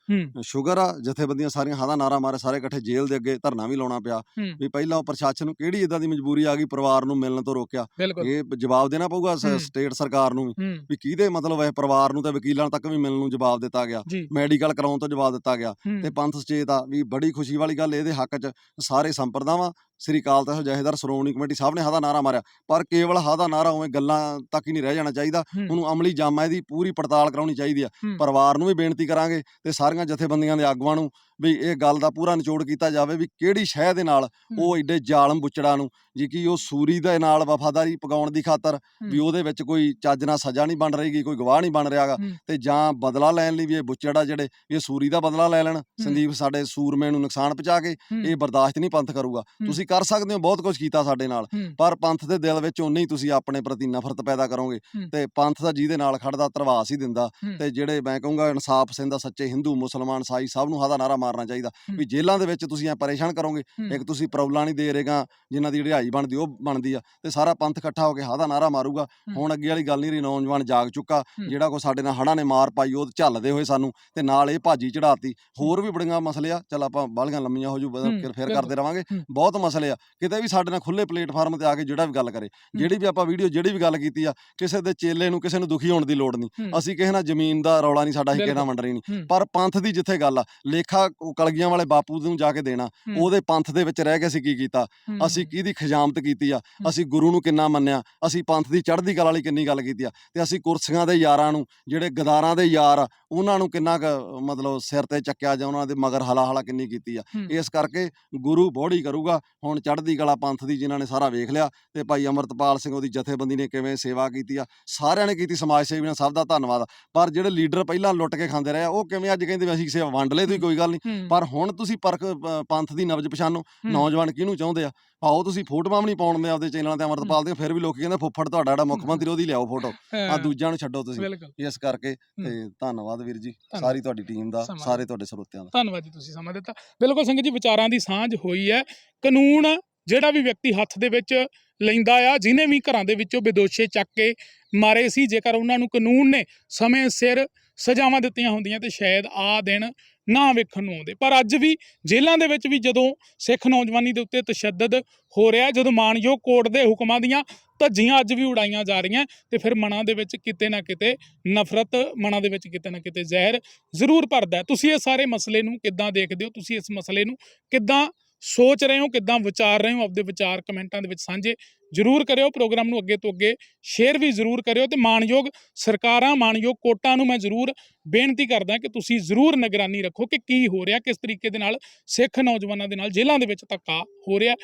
ਸ਼ੁਗਰ ਆ ਜਥੇਬੰਦੀਆਂ ਸਾਰੀਆਂ ਹਾਂ ਦਾ ਨਾਰਾ ਮਾਰੇ ਸਾਰੇ ਇਕੱਠੇ ਜੇਲ੍ਹ ਦੇ ਅੱਗੇ ਧਰਨਾ ਵੀ ਲਾਉਣਾ ਪਿਆ। ਵੀ ਪਹਿਲਾਂ ਪ੍ਰਸ਼ਾਸਨ ਨੂੰ ਕਿਹੜੀ ਇਦਾਂ ਦੀ ਮਜਬੂਰੀ ਆ ਗਈ ਪਰਿਵਾਰ ਨੂੰ ਮਿਲਣ ਤੋਂ ਰੋਕਿਆ? ਇਹ ਜਵਾਬ ਦੇਣਾ ਪਊਗਾ। ਸਟੇਟ ਸਰਕਾਰ ਨੂੰ ਵੀ। ਕਿਹਦੇ ਮਤਲਬ ਹੈ ਪਰਿਵਾਰ ਨੂੰ ਤੇ ਵਕੀਲਾਂ ਤੱਕ ਵੀ ਮਿਲਣ ਨੂੰ ਜਵਾਬ ਦਿੱਤਾ ਗਿਆ? ਮੈਡੀਕਲ ਕਰਾਉਣ ਤੋਂ ਜਵਾਬ ਦਿੱਤਾ ਗਿਆ। ਤੇ ਪੰਥ ਸੁਚੇਤ ਆ ਵੀ ਬੜੀ ਖੁਸ਼ੀ ਵਾਲੀ ਗੱਲ ਇਹਦੇ ਹੱਕ 'ਚ ਸਾਰੇ ਸੰਪਰਦਾਵਾਂ ਸ੍ਰੀ ਅਕਾਲ ਤਖਤ ਜਹੇਦਾਰ ਸ਼੍ਰੋਮਣੀ ਕਮੇਟੀ ਸਭ ਨੇ ਹਾਂ ਦਾ ਨਾਰਾ ਮਾਰਿਆ। ਪਰ ਕੇਵਲ ਹਾਂ ਦਾ ਨਾਰਾ ਉਵੇਂ ਗੱਲਾਂ ਤੱਕ ਹੀ ਨਹੀਂ ਰਹਿ ਜਾਣਾ ਚਾਹੀਦਾ। ਉਹਨੂੰ ਅਮਲੀ ਜਾਮਾ ਇਹਦੀ ਪੂਰੀ ਪੜਤਾਲ ਕਰਾਉਣੀ ਚਾਹੀਦੀ ਆ। ਪਰਿਵਾਰ ਨੂੰ ਵੀ ਬੇਨਤੀ ਕਰਾਂਗੇ ਤੇ ਸਾਰੀਆਂ ਜਥੇਬੰਦੀਆਂ ਦੇ ਆਗੂਆਂ ਨੂੰ ਵੀ ਇਹ ਗੱਲ ਦਾ ਪੂਰਾ ਨਿਚੋੜ ਕੀਤਾ ਜਾਵੇ ਵੀ ਕਿਹੜੀ ਸ਼ਹਿ ਦੇ ਨਾਲ ਉਹ ਏਡੇ ਜ਼ਾਲਮ ਬੁੱਚੜਾ ਨੂੰ ਜੀ ਕਿ ਉਹ ਸੂਰੀ ਦੇ ਨਾਲ ਵਫਾਦਾਰੀ ਪਗਾਉਣ ਦੀ ਖਾਤਰ ਵੀ ਉਹਦੇ ਵਿੱਚ ਕੋਈ ਚੱਜ ਨਾਲ ਸਜ਼ਾ ਨਹੀਂ ਬਣ ਰਹੀਗੀ ਕੋਈ ਗਵਾਹ ਨਹੀਂ ਬਣ ਰਿਹਾਗਾ। ਤੇ ਜਾਂ ਬਦਲਾ ਲੈਣ ਲਈ ਵੀ ਇਹ ਬੁੱਚੜਾ ਜਿਹੜੇ ਇਹ ਸੂਰੀ ਦਾ ਬਦਲਾ ਲੈ ਲੈਣ ਸੰਦੀਪ ਸਾਡੇ ਸੂਰਮੇ ਨੂੰ ਨੁਕਸਾਨ ਪਹੁੰਚਾ ਕੇ ਇਹ ਬਰਦਾਸ਼ਤ ਨਹੀਂ ਪੰਥ ਕਰੂਗਾ। ਤੁਸੀਂ ਕਰ ਸਕਦੇ ਹੋ ਬਹੁਤ ਕੁਝ ਕੀਤਾ ਸਾਡੇ ਨਾਲ ਪਰ ਪੰਥ ਦੇ ਦਿਲ ਵਿੱਚ ਉਨੀ ਤੁਸੀਂ ਆਪਣੇ ਪ੍ਰਤੀ ਨਫ਼ਰਤ ਪੈਦਾ ਕਰੋਗੇ। ਤੇ ਪੰਥ ਦਾ ਜਿਹਦੇ ਨਾਲ ਖੜਦਾ ਧਰਵਾਸ ਹੀ ਦਿੰਦਾ। ਤੇ ਜਿਹੜੇ ਮੈਂ ਕਹੂੰਗਾ ਇਨਸਾਫ ਪਸੰਦ ਸੱਚੇ ਹਿੰਦੂ ਮੁਸਲਮਾਨ ਸਾਈ ਸਭ ਨੂੰ ਹਾਦਾ ਨਾਰਾ ਮਾਰਨਾ ਚਾਹੀਦਾ ਹੂੰ। ਵੀ ਜੇਲ੍ਹਾਂ ਦੇ ਵਿੱਚ ਤੁਸੀਂ ਐ ਪਰੇਸ਼ਾਨ ਕਰੋਗੇ ਹੂੰ। ਇੱਕ ਤੁਸੀਂ ਪ੍ਰੋਬਲਾਂ ਨਹੀਂ ਦੇ ਰਹੇਗਾ ਜਿਨ੍ਹਾਂ ਦੀ ਰਿਹਾਈ ਬਣਦੀ ਉਹ ਬਣਦੀ ਆ ਤੇ ਸਾਰਾ ਪੰਥ ਇਕੱਠਾ ਹੋ ਕੇ ਹਾਦਾ ਨਾਰਾ ਮਾਰੂਗਾ ਹੂੰ। ਹੁਣ ਅੱਗੇ ਵਾਲੀ ਗੱਲ ਨਹੀਂ ਰਹੀ ਨੌਜਵਾਨ ਜਾਗ ਚੁੱਕਾ ਹੂੰ। ਜਿਹੜਾ ਕੋ ਸਾਡੇ ਨਾਲ ਹੜਾਂ ਨੇ ਮਾਰ ਪਾਈ ਉਹ ਝੱਲਦੇ ਹੋਏ ਸਾਨੂੰ ਤੇ ਨਾਲ ਇਹ ਭਾਜੀ ਚੜਾਤੀ ਹੋਰ ਵੀ ਬੜੀਆਂ ਮਸਲੇ ਆ ਚਲ ਆਪਾਂ ਬਾਲੀਆਂ ਲੰਮੀਆਂ ਹੋ ਜੂ ਹੂੰ, ਫਿਰ ਫਿਰ। ਕਰਦੇ ਰਵਾਂਗੇ ਹੂੰ। ਬਹੁਤ ਮਸਲੇ ਆ ਕਿਤੇ ਵੀ ਸਾਡੇ ਨਾਲ ਖੁੱਲੇ ਪਲੇਟਫਾਰਮ ਤੇ ਆ ਕੇ ਜਿਹੜਾ ਵੀ ਗੱਲ ਕਰੇ ਜਿਹੜੀ ਵੀ ਆਪਾਂ ਵੀਡੀਓ ਜਿਹੜੀ ਵੀ ਗੱਲ ਕੀਤੀ ਆ ਕਿਸੇ ਦੇ ਚੇਲੇ ਨੂੰ ਕਿਸੇ ਨੂੰ ਦੁਖੀ ਹੋਣ ਦੀ ਲੋੜ ਨਹੀਂ ਹੂੰ। ਅਸੀਂ ਕਿਸੇ ਨਾਲ ਜ਼ਮੀਨ ਦਾ ਰੌਲਾ ਨਹੀਂ ਸਾਡਾ ਕਿਸੇ ਨਾਲ ਬਿਲਕੁਲ। ਵੰਡਣੀ ਨਹੀਂ ਹੂੰ। ਪਰ ਪੰਥ ਦੀ ਜਿੱਥੇ ਗੱਲ ਆ ਲੇਖਾ ਉਹ ਕਲਗੀਆਂ ਵਾਲੇ ਬਾਪੂ ਨੂੰ ਜਾ ਕੇ ਦੇਣਾ। ਹੂੰ। ਉਹਦੇ ਪੰਥ ਦੇ ਵਿੱਚ ਰਹਿ ਕੇ ਅਸੀਂ ਕੀ ਕੀਤਾ? ਹੂੰ, ਅਸੀਂ ਕਿਹਦੀ ਖਿਜਾਮਤ ਕੀਤੀ ਆ। ਅਸੀਂ ਗੁਰੂ ਨੂੰ ਕਿੰਨਾ ਮੰਨਿਆ? ਅਸੀਂ ਪੰਥ ਦੀ ਚੜ੍ਹਦੀ ਕਲਾ ਵਾਲੀ ਕਿੰਨੀ ਗੱਲ ਕੀਤੀ ਆ? ਤੇ ਅਸੀਂ ਕੁਰਸੀਆਂ ਦੇ ਯਾਰਾਂ ਨੂੰ ਜਿਹੜੇ ਗਦਾਰਾਂ ਦੇ ਯਾਰ ਆ ਉਹਨਾਂ ਨੂੰ ਕਿੰਨਾ ਕੁ ਮਤਲਬ ਸਿਰ ਤੇ ਚੱਕਿਆ ਜਾਂ ਉਹਨਾਂ ਦੇ ਮਗਰ ਹਲਾ ਹਲਾ ਕਿੰਨੀ ਕੀਤੀ ਆ? ਹੂੰ। ਇਸ ਕਰਕੇ ਗੁਰੂ ਬੋੜੀ ਕਰੂਗਾ। ਹੁਣ ਚੜ੍ਹਦੀ ਕਲਾ ਪੰਥ ਦੀ ਜਿਨ੍ਹਾਂ ਨੇ ਸਾਰਾ ਵੇਖ ਲਿਆ ਤੇ ਭਾਈ ਅਮਰਤਪਾਲ ਸਿੰਘ ਉਹਦੀ ਜਥੇਬੰਦੀ ਨੇ ਕਿਵੇਂ ਸੇਵਾ ਕੀਤੀ ਆ? ਸਾਰਿਆਂ ਨੇ ਕੀਤੀ ਸਮਾਜ ਸੇਵੀ ਨੇ ਸਭ ਦਾ ਧੰਨਵਾਦ। ਪਰ ਜਿਹੜੇ ਲੀਡਰ ਪਹਿਲਾਂ ਲੁੱਟ ਕੇ ਖਾਂਦੇ ਰਹੇ ਆ ਉਹ ਕਿਵੇਂ ਅੱਜ ਕਹਿੰਦੇ ਵੀ ਅਸੀਂ ਸੇਵਾ ਵੰਡ ਲਏ ਤੁਸੀਂ ਕੋਈ ਗੱਲ ਨਹੀਂ ਪਰ ਹੁਣ ਤੁਸੀਂ ਪਰਖ ਪੰਥ ਦੀ ਨਬਜ ਪਛਾਣੋ। ਨੌਜਵਾਨ ਕਿਹਨੂੰ ਚਾਹੁੰਦੇ ਆ? ਪਾਓ ਤੁਸੀਂ ਫੋਟੋਆਂ ਵੀ ਨਹੀਂ ਪਾਉਣਦੇ ਆਪਦੇ ਚੈਨਲਾਂ ਤੇ ਅਮਰਤਪਾਲ ਦੀਆਂ ਫਿਰ ਵੀ ਲੋਕੀ ਕਹਿੰਦੇ ਫੁੱਫੜ ਤੁਹਾਡਾ ਜਿਹੜਾ ਮੁੱਖ ਮੰਤਰੀ ਉਹਦੀ ਲਿਆਓ ਫੋਟੋ। ਆ ਦੂਜਿਆਂ ਨੂੰ ਛੱਡੋ ਤੁਸੀਂ। ਇਸ ਕਰਕੇ ਤੇ ਧੰਨਵਾਦ ਵੀਰ ਜੀ। ਸਾਰੀ ਤੁਹਾਡੀ ਟੀਮ ਦਾ ਸਾਰੇ ਤੁਹਾਡੇ ਸਰੋਤਿਆਂ ਦਾ। ਧੰਨਵਾਦ ਜੀ ਤੁਸੀਂ ਸਮਾਂ ਦਿੱਤਾ। ਬਿਲਕੁਲ ਸੰਗਤ ਜੀ ਵਿਚਾਰਾਂ ਦੀ ਸਾਂਝ ਹੋਈ ਹੈ। ਕਾਨੂੰਨ ਜਿਹੜਾ ਵੀ ਵਿਅਕਤੀ ਹੱਥ ਦੇ ਵਿੱਚ ਲੈਂਦਾ ਆ ਜਿਨੇ ਵੀ ਘਰਾਂ ਦੇ ਵਿੱਚੋਂ ਬੇਦੋਸ਼ੇ ਚੱਕ ਕੇ ਮਾਰੇ ਸੀ ਜੇਕਰ ਉਹਨਾਂ ਨੂੰ ਕਾਨੂੰਨ ਨੇ ਸਮੇਂ ਸਿਰ ਸਜ਼ਾਵਾਂ ਦਿੱਤੀਆਂ ਹੁੰਦੀਆਂ ਤੇ ਸ਼ਾਇਦ ਆ ਦਿਨ ਨਾ ਵੇਖਣ ਨੂੰ ਆਉਂਦੇ। ਪਰ ਅੱਜ ਵੀ ਜੇਲ੍ਹਾਂ ਦੇ ਵਿੱਚ ਵੀ ਜਦੋਂ ਸਿੱਖ ਨੌਜਵਾਨੀ ਦੇ ਉੱਤੇ ਤਸ਼ੱਦਦ ਹੋ ਰਿਹਾ, ਜਦੋਂ ਮਾਨਯੋਗ ਕੋਰਟ ਦੇ ਹੁਕਮਾਂ ਦੀਆਂ ਧੱਜੀਆਂ ਅੱਜ ਵੀ ਉਡਾਈਆਂ ਜਾ ਰਹੀਆਂ, ਤੇ ਫਿਰ ਮਨਾਂ ਦੇ ਵਿੱਚ ਕਿਤੇ ਨਾ ਕਿਤੇ ਨਫ਼ਰਤ, ਮਨਾਂ ਦੇ ਵਿੱਚ ਕਿਤੇ ਨਾ ਕਿਤੇ ਜ਼ਹਿਰ ਜ਼ਰੂਰ ਭਰਦਾ ਤੁਸੀਂ ਇਹ ਸਾਰੇ ਮਸਲੇ ਨੂੰ ਕਿੱਦਾਂ ਦੇਖਦੇ ਹੋ? ਤੁਸੀਂ ਇਸ ਮਸਲੇ ਨੂੰ ਕਿੱਦਾਂ ਸੋਚ ਰਹੇ ਹੋ? ਕਿੱਦਾਂ ਵਿਚਾਰ ਰਹੇ ਹੋ? ਆਪਦੇ ਵਿਚਾਰ ਕਮੈਂਟਾਂ ਦੇ ਵਿੱਚ ਸਾਂਝੇ ਜ਼ਰੂਰ ਕਰਿਓ ਪ੍ਰੋਗਰਾਮ ਨੂੰ ਅੱਗੇ ਤੋਂ ਅੱਗੇ ਸ਼ੇਅਰ ਵੀ ਜ਼ਰੂਰ ਕਰਿਓ ਤੇ ਮਾਣਯੋਗ ਸਰਕਾਰਾਂ ਮਾਣਯੋਗ ਕੋਰਟਾਂ ਨੂੰ ਮੈਂ ਜ਼ਰੂਰ ਬੇਨਤੀ ਕਰਦਾ ਕਿ ਤੁਸੀਂ ਜ਼ਰੂਰ ਨਿਗਰਾਨੀ ਰੱਖੋ ਕਿ ਕੀ ਹੋ ਰਿਹਾ ਕਿਸ ਤਰੀਕੇ ਦੇ ਨਾਲ ਸਿੱਖ ਨੌਜਵਾਨਾਂ ਦੇ ਨਾਲ ਜੇਲ੍ਹਾਂ ਦੇ ਵਿੱਚ ਧੱਕਾ ਹੋ ਰਿਹਾ।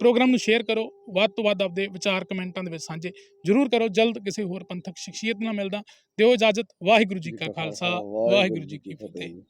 ਪ੍ਰੋਗਰਾਮ ਨੂੰ ਸ਼ੇਅਰ ਕਰੋ ਵੱਧ ਤੋਂ ਵੱਧ ਆਪਦੇ ਵਿਚਾਰ ਕਮੈਂਟਾਂ ਦੇ ਵਿੱਚ ਸਾਂਝੇ ਜ਼ਰੂਰ ਕਰੋ। ਜਲਦ ਕਿਸੇ ਹੋਰ ਪੰਥਕ ਸ਼ਖਸੀਅਤ ਨਾਲ ਮਿਲਦਾ। ਦਿਓ ਇਜਾਜ਼ਤ। ਵਾਹਿਗੁਰੂ ਜੀ ਕਾ ਖਾਲਸਾ। ਵਾਹਿਗੁਰੂ ਜੀ ਕੀ ਫਤਿਹ।